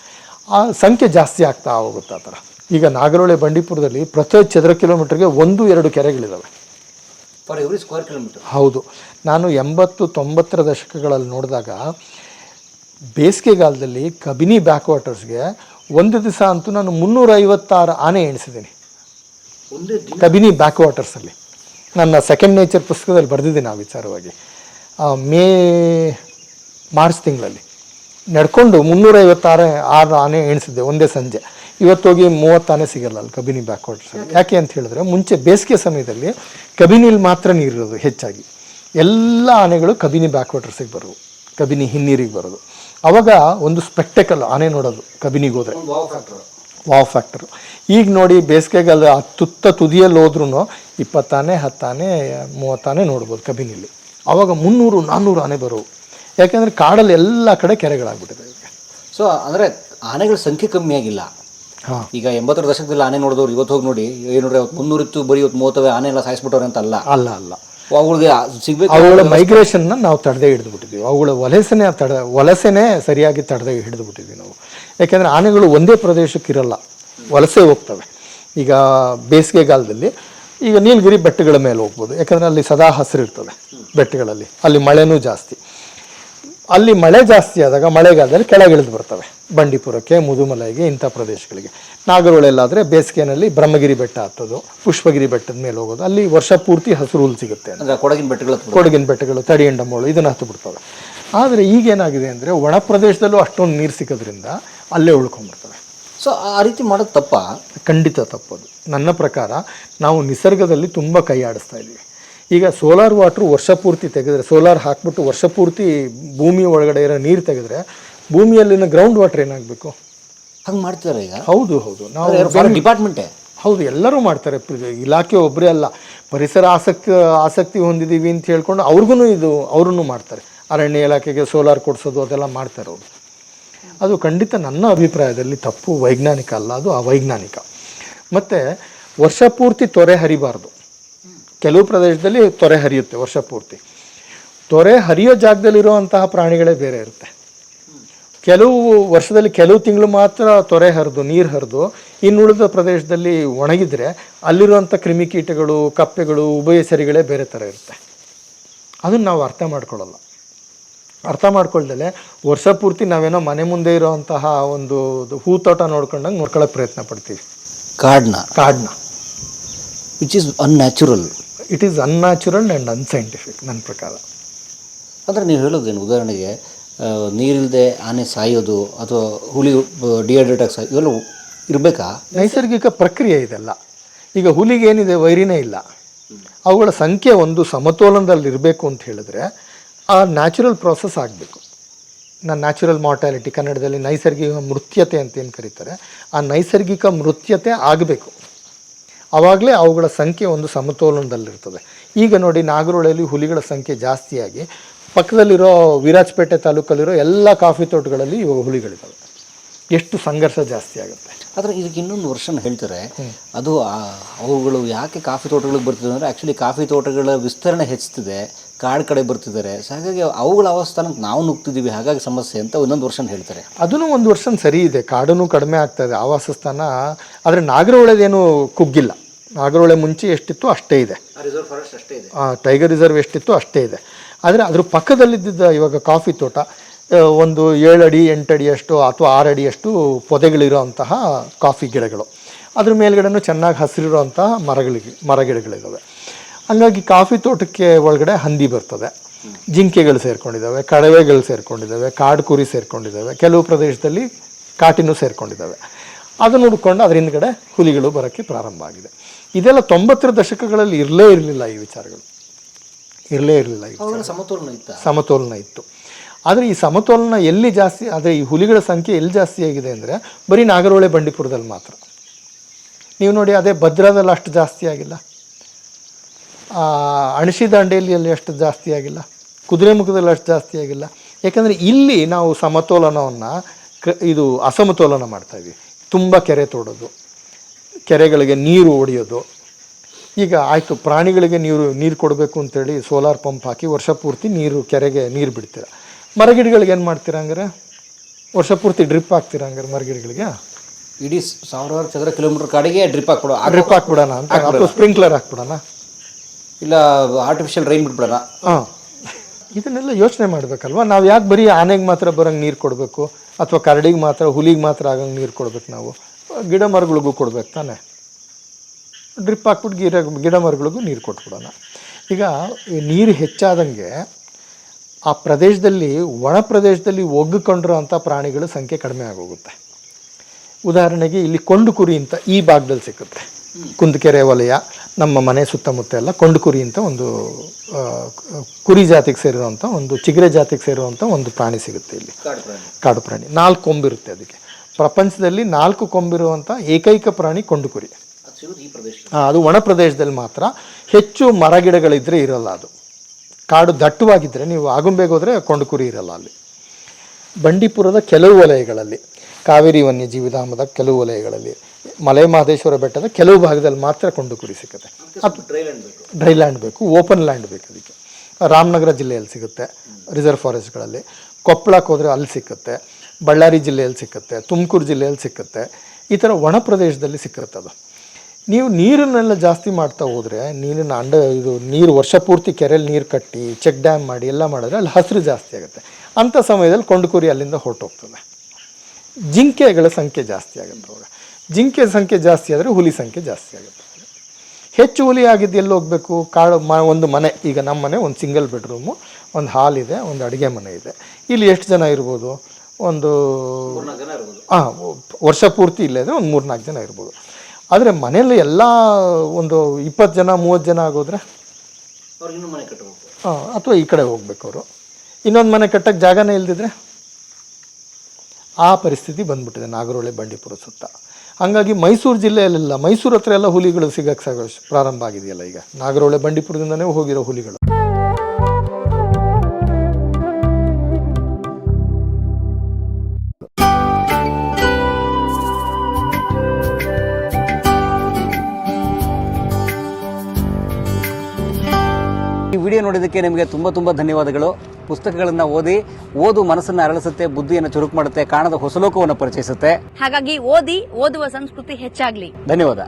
ಆ ಸಂಖ್ಯೆ ಜಾಸ್ತಿ ಆಗ್ತಾ ಹೋಗುತ್ತೆ ಆ ಥರ. ಈಗ ನಾಗರಹೊಳೆ ಬಂಡೀಪುರದಲ್ಲಿ ಪ್ರತಿ ಚದರ ಕಿಲೋಮೀಟರ್ಗೆ ಒಂದು ಎರಡು ಕೆರೆಗಳಿದ್ದಾವೆ ಫಾರ್ ಎವ್ರಿ ಸ್ಕ್ವೇರ್ ಕಿಲೋಮೀಟರ್ ಹೌದು. ನಾನು ಎಂಬತ್ತು ತೊಂಬತ್ತರ ದಶಕಗಳಲ್ಲಿ ನೋಡಿದಾಗ ಬೇಸಿಗೆಗಾಲದಲ್ಲಿ ಕಬಿನಿ ಬ್ಯಾಕ್ ವಾಟರ್ಸ್ಗೆ ಒಂದು ದಿವಸ ಅಂತೂ ನಾನು ಮುನ್ನೂರೈವತ್ತಾರು ಆನೆ ಎಣಿಸಿದ್ದೀನಿ. ಒಂದೇ ಕಬಿನಿ ಬ್ಯಾಕ್ ವಾಟರ್ಸಲ್ಲಿ ನನ್ನ ಸೆಕೆಂಡ್ ನೇಚರ್ ಪುಸ್ತಕದಲ್ಲಿ ಬರೆದಿದ್ದೀನಿ ಆ ವಿಚಾರವಾಗಿ. ಮೇ ಮಾರ್ಚ್ ತಿಂಗಳಲ್ಲಿ. ನಡ್ಕೊಂಡು ಮುನ್ನೂರೈವತ್ತಾರೆ ಆರು ಆನೆ ಎಣಿಸಿದ್ದೆ ಒಂದೇ ಸಂಜೆ. ಇವತ್ತೋಗಿ ಮೂವತ್ತು ಆನೆ ಸಿಗಲ್ಲ ಅಲ್ಲಿ ಕಬಿನಿ ಬ್ಯಾಕ್ ವಾಟರ್ಸಲ್ಲಿ ಯಾಕೆ ಅಂತ ಹೇಳಿದ್ರೆ ಮುಂಚೆ ಬೇಸಿಗೆ ಸಮಯದಲ್ಲಿ ಕಬಿನಿಲಿ ಮಾತ್ರ ನೀರಿರೋದು ಹೆಚ್ಚಾಗಿ. ಎಲ್ಲ ಆನೆಗಳು ಕಬಿನಿ ಬ್ಯಾಕ್ ವಾಟರ್ಸಿಗೆ ಬರೋದು. ಕಬಿನಿ ಹಿನ್ನೀರಿಗೆ ಬರೋದು. ಅವಾಗ ಒಂದು ಸ್ಪೆಕ್ಟಕಲ್ ಆನೆ ನೋಡೋದು ಕಬಿನಿಗೆ ಹೋದ್ರೆ. ವಾವ್ ಫ್ಯಾಕ್ಟರ್ ಈಗ ನೋಡಿ ಬೇಸಿಗೆಗಾಲ ಆ ತುತ್ತ ತುದಿಯಲ್ಲಿ ಹೋದ್ರೂ ಇಪ್ಪತ್ತಾನೆ ಹತ್ತಾನೆ ಮೂವತ್ತಾನೆ ನೋಡ್ಬೋದು ಕಬಿನಿಲಿ ಆವಾಗ ಮುನ್ನೂರು ನಾನ್ನೂರು ಆನೆ ಬರೋವು. ಯಾಕೆಂದರೆ ಕಾಡಲ್ಲಿ ಎಲ್ಲ ಕಡೆ ಕೆರೆಗಳಾಗ್ಬಿಟ್ಟಿದೆ ಈಗ. ಸೊ ಅಂದರೆ ಆನೆಗಳ ಸಂಖ್ಯೆ ಕಮ್ಮಿ ಆಗಿಲ್ಲ. ಹಾಂ. ಈಗ ಎಂಬತ್ತರ ದಶಕದಲ್ಲಿ ಆನೆ ನೋಡಿದವ್ರು ಇವತ್ತು ಹೋಗಿ ನೋಡಿ ಏಳ್ನೂರ ಐವತ್ತು ಮುನ್ನೂರಿತ್ತು ಬರೀ ಇವತ್ತು ಮೂವತ್ತವೆ ಆನೆ ಎಲ್ಲ ಸಾಯಿಸ್ಬಿಟ್ಟವ್ರೆ ಅಂತ ಅಲ್ಲ. ಅಲ್ಲ ಅಲ್ಲ. ಅವುಗಳಿಗೆ ಸಿಗ್ಬೇಕು ಅವುಗಳ ಮೈಗ್ರೇಷನ್ನ ನಾವು ತಡೆದೇ ಹಿಡಿದು ಬಿಟ್ಟಿದ್ದೀವಿ ಅವುಗಳ ವಲಸೆನೇ ತಡೆ ವಲಸೆನೇ ಸರಿಯಾಗಿ ತಡೆದೇ ಹಿಡಿದು ಬಿಟ್ಟಿದ್ದೀವಿ ನಾವು. ಯಾಕೆಂದರೆ ಆನೆಗಳು ಒಂದೇ ಪ್ರದೇಶಕ್ಕೆ ಇರಲ್ಲ. ವಲಸೆ ಹೋಗ್ತವೆ. ಈಗ ಬೇಸಿಗೆಗಾಲದಲ್ಲಿ ಈಗ ನೀಲಗಿರಿ ಬೆಟ್ಟಗಳ ಮೇಲೆ ಹೋಗ್ಬೋದು. ಯಾಕಂದರೆ ಅಲ್ಲಿ ಸದಾ ಹಸಿರು ಇರ್ತವೆ ಬೆಟ್ಟಗಳಲ್ಲಿ. ಅಲ್ಲಿ ಮಳೆನೂ ಜಾಸ್ತಿ. ಅಲ್ಲಿ ಮಳೆ ಜಾಸ್ತಿ ಆದಾಗ ಮಳೆಗಾಲದಲ್ಲಿ ಕೆಳಗಿಳಿದು ಬರ್ತವೆ. ಬಂಡೀಪುರಕ್ಕೆ ಮುದುಮಲೈಗೆ ಇಂಥ ಪ್ರದೇಶಗಳಿಗೆ. ನಾಗರಹೊಳೆಲ್ಲಾದರೆ ಬೇಸಿಗೆನಲ್ಲಿ ಬ್ರಹ್ಮಗಿರಿ ಬೆಟ್ಟ ಹತ್ತೋದು ಪುಷ್ಪಗಿರಿ ಬೆಟ್ಟದ ಮೇಲೆ ಹೋಗೋದು. ಅಲ್ಲಿ ವರ್ಷ ಪೂರ್ತಿ ಹಸಿರು ಹುಲ್ಲು ಸಿಗುತ್ತೆ ಕೊಡಗಿನ ಬೆಟ್ಟಗಳು ಕೊಡಗಿನ ಬೆಟ್ಟಗಳು ತಡಿಯಂಡಮೋಳು ಇದನ್ನು ಹತ್ತು ಬಿಡ್ತವೆ ಆದರೆ ಈಗೇನಾಗಿದೆ ಅಂದರೆ ಒಣ ಪ್ರದೇಶದಲ್ಲೂ ಅಷ್ಟೊಂದು ನೀರು ಸಿಗೋದ್ರಿಂದ ಅಲ್ಲೇ ಉಳ್ಕೊಂಡ್ಬಿಡ್ತವೆ. ಸೊ ಆ ರೀತಿ ಮಾಡೋದು ತಪ್ಪ? ಖಂಡಿತ ತಪ್ಪದು. ನನ್ನ ಪ್ರಕಾರ ನಾವು ನಿಸರ್ಗದಲ್ಲಿ ತುಂಬ ಕೈ ಆಡಿಸ್ತಾ ಇದ್ದೀವಿ. ಈಗ ಸೋಲಾರ್ ವಾಟ್ರು ವರ್ಷ ಪೂರ್ತಿ ತೆಗೆದ್ರೆ ಸೋಲಾರ್ ಹಾಕ್ಬಿಟ್ಟು ವರ್ಷ ಪೂರ್ತಿ ಭೂಮಿ ಒಳಗಡೆ ಇರೋ ನೀರು ತೆಗೆದ್ರೆ ಭೂಮಿಯಲ್ಲಿನ ಗ್ರೌಂಡ್ ವಾಟರ್ ಏನಾಗಬೇಕು? ಹಂಗೆ ಮಾಡ್ತಾರೆ ಈಗ? ಹೌದು ಹೌದು. ನಾವು ಡಿಪಾರ್ಟ್ಮೆಂಟೇ ಹೌದು ಎಲ್ಲರೂ ಮಾಡ್ತಾರೆ. ಇಲಾಖೆ ಒಬ್ಬರೇ ಅಲ್ಲ. ಪರಿಸರ ಆಸಕ್ತಿ ಆಸಕ್ತಿ ಹೊಂದಿದ್ದೀವಿ ಅಂತ ಹೇಳ್ಕೊಂಡು ಅವ್ರಿಗೂ ಇದು ಅವ್ರೂ ಮಾಡ್ತಾರೆ. ಅರಣ್ಯ ಇಲಾಖೆಗೆ ಸೋಲಾರ್ ಕೊಡಿಸೋದು ಅದೆಲ್ಲ ಮಾಡ್ತಾರೆ ಅವರು. ಅದು ಖಂಡಿತ ನನ್ನ ಅಭಿಪ್ರಾಯದಲ್ಲಿ ತಪ್ಪು. ವೈಜ್ಞಾನಿಕ ಅಲ್ಲ ಅದು ಅವೈಜ್ಞಾನಿಕ. ಮತ್ತು ವರ್ಷ ಪೂರ್ತಿ ತೊರೆ ಹರಿಬಾರ್ದು. ಕೆಲವು ಪ್ರದೇಶದಲ್ಲಿ ತೊರೆ ಹರಿಯುತ್ತೆ ವರ್ಷ ಪೂರ್ತಿ. ತೊರೆ ಹರಿಯೋ ಜಾಗದಲ್ಲಿರುವಂತಹ ಪ್ರಾಣಿಗಳೇ ಬೇರೆ ಇರುತ್ತೆ. ಕೆಲವು ವರ್ಷದಲ್ಲಿ ಕೆಲವು ತಿಂಗಳು ಮಾತ್ರ ತೊರೆ ಹರಿದು ನೀರು ಹರಿದು ಇನ್ನುಳಿದ ಪ್ರದೇಶದಲ್ಲಿ ಒಣಗಿದ್ರೆ ಅಲ್ಲಿರುವಂಥ ಕ್ರಿಮಿಕೀಟಗಳು ಕಪ್ಪೆಗಳು ಉಭಯ ಸರಿಗಳೇ ಬೇರೆ ಥರ ಇರುತ್ತೆ. ಅದನ್ನು ನಾವು ಅರ್ಥ ಮಾಡ್ಕೊಳ್ಳಲ್ಲ. ಅರ್ಥ ಮಾಡ್ಕೊಳ್ದಲೆ ವರ್ಷ ಪೂರ್ತಿ ನಾವೇನೋ ಮನೆ ಮುಂದೆ ಇರೋವಂತಹ ಒಂದು ಹೂತೋಟ ನೋಡ್ಕೊಂಡಂಗೆ ನೋಡ್ಕೊಳ್ಳೋಕೆ ಪ್ರಯತ್ನ ಪಡ್ತೀವಿ. ಕಾಡ್ನ. ಕಾಡನ್ನ which is unnatural it is unnatural and unscientific ನನ್ನ ಪ್ರಕಾರ. ಅಂದರೆ ನೀವು ಹೇಳೋದೇನು ಉದಾಹರಣೆಗೆ ನೀರಿಲ್ಲದೆ ಆನೆ ಸಾಯೋದು ಅಥವಾ ಹುಲಿ ಡಿಹೈಡ್ರೇಟಾಗಿ ಸಾಯೋ ಇವೆಲ್ಲ ಇರಬೇಕಾ? ನೈಸರ್ಗಿಕ ಪ್ರಕ್ರಿಯೆ ಇದೆಲ್ಲ. ಈಗ ಹುಲಿಗೆ ಏನಿದೆ? ವೈರಿನೇ ಇಲ್ಲ. ಅವುಗಳ ಸಂಖ್ಯೆ ಒಂದು ಸಮತೋಲನದಲ್ಲಿ ಇರಬೇಕು ಅಂತ ಹೇಳಿದ್ರೆ ಆ ನ್ಯಾಚುರಲ್ ಪ್ರಾಸೆಸ್ ಆಗಬೇಕು. ನಾನು ನ್ಯಾಚುರಲ್ ಮಾರ್ಟಾಲಿಟಿ ಕನ್ನಡದಲ್ಲಿ ನೈಸರ್ಗಿಕ ಮೃತ್ಯತೆ ಅಂತ ಏನು ಕರೀತಾರೆ? ಆ ನೈಸರ್ಗಿಕ ಮೃತ್ಯತೆ ಆಗಬೇಕು. ಆವಾಗಲೇ ಅವುಗಳ ಸಂಖ್ಯೆ ಒಂದು ಸಮತೋಲನದಲ್ಲಿರ್ತದೆ. ಈಗ ನೋಡಿ ನಾಗರಹೊಳೆಯಲ್ಲಿ ಹುಲಿಗಳ ಸಂಖ್ಯೆ ಜಾಸ್ತಿಯಾಗಿ ಪಕ್ಕದಲ್ಲಿರೋ ವಿರಾಜಪೇಟೆ ತಾಲೂಕಲ್ಲಿರೋ ಎಲ್ಲ ಕಾಫಿ ತೋಟಗಳಲ್ಲಿ ಇವಾಗ ಹುಲಿಗಳಿದ್ದಾವೆ ಎಷ್ಟು ಸಂಘರ್ಷ ಜಾಸ್ತಿ ಆಗುತ್ತೆ. ಆದರೆ ಇದಕ್ಕೆ ಇನ್ನೊಂದು ವರ್ಷ ಹೇಳ್ತಾರೆ ಅದು ಅವುಗಳು ಯಾಕೆ ಕಾಫಿ ತೋಟಗಳಿಗೆ ಬರ್ತಿದೆ ಅಂದರೆ ಆ್ಯಕ್ಚುಲಿ ಕಾಫಿ ತೋಟಗಳ ವಿಸ್ತರಣೆ ಹೆಚ್ಚುತ್ತಿದೆ ಕಾಡು ಕಡೆ ಬರ್ತಿದ್ದಾರೆ. ಸೊ ಹಾಗಾಗಿ ಅವುಗಳ ಅವಸ್ಥಾನಕ್ಕೆ ನಾವು ನುಗ್ತಿದ್ದೀವಿ. ಹಾಗಾಗಿ ಸಮಸ್ಯೆ ಅಂತ ಇನ್ನೊಂದು ವರ್ಷ ಹೇಳ್ತಾರೆ. ಅದನ್ನು ಒಂದು ವರ್ಷ ಸರಿ ಇದೆ. ಕಾಡೂ ಕಡಿಮೆ ಆಗ್ತಾ ಇದೆ. ಆವಾಸ ಸ್ಥಾನ ಆದರೆ ನಾಗರಹೊಳೆದೇನು ಕುಗ್ಗಿಲ್ಲ. ನಾಗರಹೊಳೆ ಮುಂಚೆ ಎಷ್ಟಿತ್ತು ಅಷ್ಟೇ ಇದೆ. ರಿಸರ್ವ್ ಫಾರೆಸ್ಟ್ ಅಷ್ಟೇ ಇದೆ. ಟೈಗರ್ ರಿಸರ್ವ್ ಎಷ್ಟಿತ್ತು ಅಷ್ಟೇ ಇದೆ. ಆದರೆ ಅದ್ರ ಪಕ್ಕದಲ್ಲಿದ್ದ ಇವಾಗ ಕಾಫಿ ತೋಟ ಒಂದು ಏಳಡಿ ಅಡಿ ಎಂಟು ಅಡಿಯಷ್ಟು ಅಥವಾ ಆರು ಅಡಿಯಷ್ಟು ಪೊದೆಗಳಿರೋಂತಹ ಕಾಫಿ ಗಿಡಗಳು. ಅದ್ರ ಮೇಲ್ಗಡೆನೂ ಚೆನ್ನಾಗಿ ಹಸಿರಿರೋಂತಹ ಮರಗಳಿಗೆ ಮರಗಿಡಗಳಿದ್ದಾವೆ ಹಂಗಾಗಿ ಕಾಫಿ ತೋಟಕ್ಕೆ ಒಳಗಡೆ ಹಂದಿ ಬರ್ತದೆ. ಜಿಂಕೆಗಳು ಸೇರ್ಕೊಂಡಿದ್ದಾವೆ ಕಡವೆಗಳು ಸೇರ್ಕೊಂಡಿದ್ದಾವೆ ಕಾಡು ಕುರಿ ಸೇರ್ಕೊಂಡಿದ್ದಾವೆ ಕೆಲವು ಪ್ರದೇಶದಲ್ಲಿ ಕಾಟಿನೂ ಸೇರ್ಕೊಂಡಿದ್ದಾವೆ ಅದನ್ನು ಹುಡ್ಕೊಂಡು ಅದರ ಹಿಂದ್ಗಡೆ ಹುಲಿಗಳು ಬರೋಕ್ಕೆ ಪ್ರಾರಂಭ ಆಗಿದೆ. ಇದೆಲ್ಲ ತೊಂಬತ್ತರ ದಶಕಗಳಲ್ಲಿ ಇರಲೇ ಇರಲಿಲ್ಲ ಈ ವಿಚಾರಗಳು. ಇರಲೇ ಇರಲಿಲ್ಲ ಸಮತೋಲನ ಇತ್ತು? ಸಮತೋಲನ ಇತ್ತು. ಆದರೆ ಈ ಸಮತೋಲನ ಎಲ್ಲಿ ಜಾಸ್ತಿ ಆದರೆ ಈ ಹುಲಿಗಳ ಸಂಖ್ಯೆ ಎಲ್ಲಿ ಜಾಸ್ತಿ ಆಗಿದೆ ಅಂದರೆ ಬರೀ ನಾಗರಹೊಳೆ ಬಂಡೀಪುರದಲ್ಲಿ ಮಾತ್ರ. ನೀವು ನೋಡಿ ಅದೇ ಭದ್ರಾದಲ್ಲಿ ಅಷ್ಟು ಜಾಸ್ತಿ ಆಗಿಲ್ಲ. ಅಣಶಿ ದಾಂಡೇಲಿಯಲ್ಲಿ ಅಷ್ಟು ಜಾಸ್ತಿ ಆಗಿಲ್ಲ. ಕುದುರೆಮುಖದಲ್ಲಿ ಅಷ್ಟು ಜಾಸ್ತಿ ಆಗಿಲ್ಲ. ಯಾಕಂದರೆ ಇಲ್ಲಿ ನಾವು ಸಮತೋಲನವನ್ನು ಕ ಇದು ಅಸಮತೋಲನ ಮಾಡ್ತಾ ಇದ್ದೀವಿ. ತುಂಬ ಕೆರೆ ತೋಡೋದು ಕೆರೆಗಳಿಗೆ ನೀರು ಹೊಡೆಯೋದು ಈಗ ಆಯಿತು ಪ್ರಾಣಿಗಳಿಗೆ ನೀರು ನೀರು ಕೊಡಬೇಕು ಅಂತೇಳಿ ಸೋಲಾರ್ ಪಂಪ್ ಹಾಕಿ ವರ್ಷ ಪೂರ್ತಿ ನೀರು ಕೆರೆಗೆ ನೀರು ಬಿಡ್ತೀರ? ಮರಗಿಡಗಳಿಗೆ ಏನು ಮಾಡ್ತೀರಾ ಹಂಗಾರೆ? ವರ್ಷ ಪೂರ್ತಿ ಡ್ರಿಪ್ ಹಾಕ್ತೀರಾ ಹಂಗಾರೆ ಮರಗಿಡಗಳಿಗೆ? ಇಡೀ ಸಾವಿರಾರು ಚದರ ಕಿಲೋಮೀಟರ್ ಕಾಡಿಗೆ ಡ್ರಿಪ್ ಹಾಕ್ಬಿಡೋ ಡ್ರಿಪ್ ಹಾಕ್ಬಿಡೋಣ ಅಂತ ಸ್ಪ್ರಿಂಕ್ಲರ್ ಹಾಕ್ಬಿಡೋಣ? ಇಲ್ಲ ಆರ್ಟಿಫಿಷಿಯಲ್ ರೈನ್ ಬಿಟ್ಬಿಡೋಣ. ಹಾಂ. ಇದನ್ನೆಲ್ಲ ಯೋಚನೆ ಮಾಡಬೇಕಲ್ವ? ನಾವು ಯಾಕೆ ಬರೀ ಆನೆಗೆ ಮಾತ್ರ ಬರೋಂಗೆ ನೀರು ಕೊಡಬೇಕು? ಅಥವಾ ಕರಡಿಗೆ ಮಾತ್ರ, ಹುಲಿಗೆ ಮಾತ್ರ ಆಗಂಗೆ ನೀರು ಕೊಡ್ಬೇಕು ನಾವು? ಗಿಡ ಮರಗಳಿಗೂ ಕೊಡ್ಬೇಕು ತಾನೆ. ಡ್ರಿಪ್ ಹಾಕ್ಬಿಟ್ಟು ಗಿಡ ಗಿಡ ಮರಗಳಿಗೂ ನೀರು ಕೊಟ್ಬಿಡೋಣ. ಈಗ ನೀರು ಹೆಚ್ಚಾದಂಗೆ ಆ ಪ್ರದೇಶದಲ್ಲಿ, ಒಣ ಪ್ರದೇಶದಲ್ಲಿ ಒಗ್ಗಿಕೊಂಡಿರೋ ಅಂಥ ಪ್ರಾಣಿಗಳ ಸಂಖ್ಯೆ ಕಡಿಮೆ ಆಗೋಗುತ್ತೆ. ಉದಾಹರಣೆಗೆ ಇಲ್ಲಿ ಕೊಂಡು ಕುರಿ ಅಂತ ಈ ಭಾಗದಲ್ಲಿ ಸಿಕ್ಕುತ್ತೆ. ಕುಂದಕೆರೆ ವಲಯ ನಮ್ಮ ಮನೆ ಸುತ್ತಮುತ್ತ ಎಲ್ಲ ಕೊಂಡು ಕುರಿ ಅಂತ ಒಂದು ಕುರಿ ಜಾತಿಗೆ ಸೇರಿರುವಂಥ ಒಂದು ಚಿಗರೆ ಜಾತಿಗೆ ಸೇರುವಂಥ ಒಂದು ಪ್ರಾಣಿ ಸಿಗುತ್ತೆ ಇಲ್ಲಿ. ಕಾಡು ಪ್ರಾಣಿ. ನಾಲ್ಕು ಕೊಂಬಿರುತ್ತೆ ಅದಕ್ಕೆ. ಪ್ರಪಂಚದಲ್ಲಿ ನಾಲ್ಕು ಕೊಂಬಿರುವಂಥ ಏಕೈಕ ಪ್ರಾಣಿ ಕೊಂಡು ಕುರಿ ಅದು ಒಣ ಪ್ರದೇಶದಲ್ಲಿ ಮಾತ್ರ ಹೆಚ್ಚು ಮರಗಿಡಗಳಿದ್ದರೆ ಇರಲ್ಲ ಅದು. ಕಾಡು ದಟ್ಟವಾಗಿದ್ದರೆ ನೀವು ಆಗುಂಬೆಗೆ ಹೋದರೆ ಕೊಂಡು ಕುರಿ ಇರಲ್ಲ ಅಲ್ಲಿ. ಬಂಡೀಪುರದ ಕೆಲವು ವಲಯಗಳಲ್ಲಿ ಕಾವೇರಿ ವನ್ಯಜೀವಿಧಾಮದ ಕೆಲವು ವಲಯಗಳಲ್ಲಿ ಮಲೆ ಮಹದೇಶ್ವರ ಬೆಟ್ಟದ ಕೆಲವು ಭಾಗದಲ್ಲಿ ಮಾತ್ರ ಕೊಂಡು ಕುರಿ ಸಿಗುತ್ತೆ. ಅದು ಡ್ರೈ ಲ್ಯಾಂಡ್ ಬೇಕು? ಓಪನ್ ಲ್ಯಾಂಡ್ ಬೇಕು ಅದಕ್ಕೆ. ರಾಮನಗರ ಜಿಲ್ಲೆಯಲ್ಲಿ ಸಿಗುತ್ತೆ ರಿಸರ್ವ್ ಫಾರೆಸ್ಟ್ಗಳಲ್ಲಿ ಕೊಪ್ಪಳಕ್ಕೆ ಹೋದರೆ ಅಲ್ಲಿ ಸಿಕ್ಕುತ್ತೆ ಬಳ್ಳಾರಿ ಜಿಲ್ಲೆಯಲ್ಲಿ ಸಿಕ್ಕುತ್ತೆ ತುಮಕೂರು ಜಿಲ್ಲೆಯಲ್ಲಿ ಸಿಕ್ಕುತ್ತೆ ಈ ಥರ ಒಣ ಪ್ರದೇಶದಲ್ಲಿ ಸಿಕ್ಕುತ್ತೆ ಅದು. ನೀವು ನೀರನ್ನೆಲ್ಲ ಜಾಸ್ತಿ ಮಾಡ್ತಾ ಹೋದರೆ ನೀರಿನ ಅಂಡ ಇದು ನೀರು ವರ್ಷ ಪೂರ್ತಿ ಕೆರೆಯಲ್ಲಿ ನೀರು ಕಟ್ಟಿ ಚೆಕ್ ಡ್ಯಾಮ್ ಮಾಡಿ ಎಲ್ಲ ಮಾಡಿದ್ರೆ ಅಲ್ಲಿ ಹಸಿರು ಜಾಸ್ತಿ ಆಗುತ್ತೆ. ಅಂಥ ಸಮಯದಲ್ಲಿ ಕೊಂಡುಕುರಿ ಅಲ್ಲಿಂದ ಹೊರಟೋಗ್ತದೆ. ಜಿಂಕೆಗಳ ಸಂಖ್ಯೆ ಜಾಸ್ತಿ ಆಗುತ್ತೆ ಅವಾಗ. ಜಿಂಕೆ ಸಂಖ್ಯೆ ಜಾಸ್ತಿ ಆದರೆ ಹುಲಿ ಸಂಖ್ಯೆ ಜಾಸ್ತಿ ಆಗುತ್ತೆ. ಹೆಚ್ಚು ಹುಲಿ ಆಗಿದ್ದು ಎಲ್ಲಿ ಹೋಗಬೇಕು? ಕಾಡು ಮ ಒಂದು ಮನೆ. ಈಗ ನಮ್ಮ ಮನೆ ಒಂದು ಸಿಂಗಲ್ ಬೆಡ್ರೂಮು ಒಂದು ಹಾಲ್ ಇದೆ ಒಂದು ಅಡುಗೆ ಮನೆ ಇದೆ. ಇಲ್ಲಿ ಎಷ್ಟು ಜನ ಇರ್ಬೋದು? ಒಂದು ಹಾಂ ವರ್ಷ ಪೂರ್ತಿ ಇಲ್ಲೇ ಇದ್ರೆ ಒಂದು ಮೂರ್ನಾಲ್ಕು ಜನ ಇರ್ಬೋದು. ಆದರೆ ಮನೆಯಲ್ಲಿ ಎಲ್ಲ ಒಂದು ಇಪ್ಪತ್ತು ಜನ ಮೂವತ್ತು ಜನ ಆಗೋದ್ರೆ? ಹಾಂ ಅಥವಾ ಈ ಕಡೆ ಹೋಗ್ಬೇಕು ಅವರು. ಇನ್ನೊಂದು ಮನೆ ಕಟ್ಟಕ್ಕೆ ಜಾಗನೇ ಇಲ್ದಿದ್ರೆ? ಆ ಪರಿಸ್ಥಿತಿ ಬಂದ್ಬಿಟ್ಟಿದೆ ನಾಗರಹೊಳೆ, ಬಂಡೀಪುರ ಸುತ್ತ. ಹಾಗಾಗಿ ಮೈಸೂರು ಜಿಲ್ಲೆಯಲ್ಲೆಲ್ಲ, ಮೈಸೂರು ಹತ್ರ ಎಲ್ಲ ಹುಲಿಗಳು ಸಿಗಕ್ಕೆ ಸಾಗ ಪ್ರಾರಂಭ ಆಗಿದೆಯಲ್ಲ ಈಗ? ನಾಗರಹೊಳೆ, ಬಂಡೀಪುರದಿಂದನೇ ಹೋಗಿರೋ ಹುಲಿಗಳು. ಈ ವಿಡಿಯೋ ನೋಡಿದ್ದಕ್ಕೆ ನಿಮಗೆ ತುಂಬ ತುಂಬ ಧನ್ಯವಾದಗಳು. ಪುಸ್ತಕಗಳನ್ನು ಓದಿ ಓದು ಮನಸ್ಸನ್ನು ಅರಳಿಸುತ್ತೆ ಬುದ್ಧಿಯನ್ನು ಚುರುಕು ಮಾಡುತ್ತೆ ಕಾಣದ ಹೊಸಲೋಕವನ್ನು ಪರಿಚಯಿಸುತ್ತೆ. ಹಾಗಾಗಿ ಓದಿ ಓದುವ ಸಂಸ್ಕೃತಿ ಹೆಚ್ಚಾಗ್ಲಿ. ಧನ್ಯವಾದ.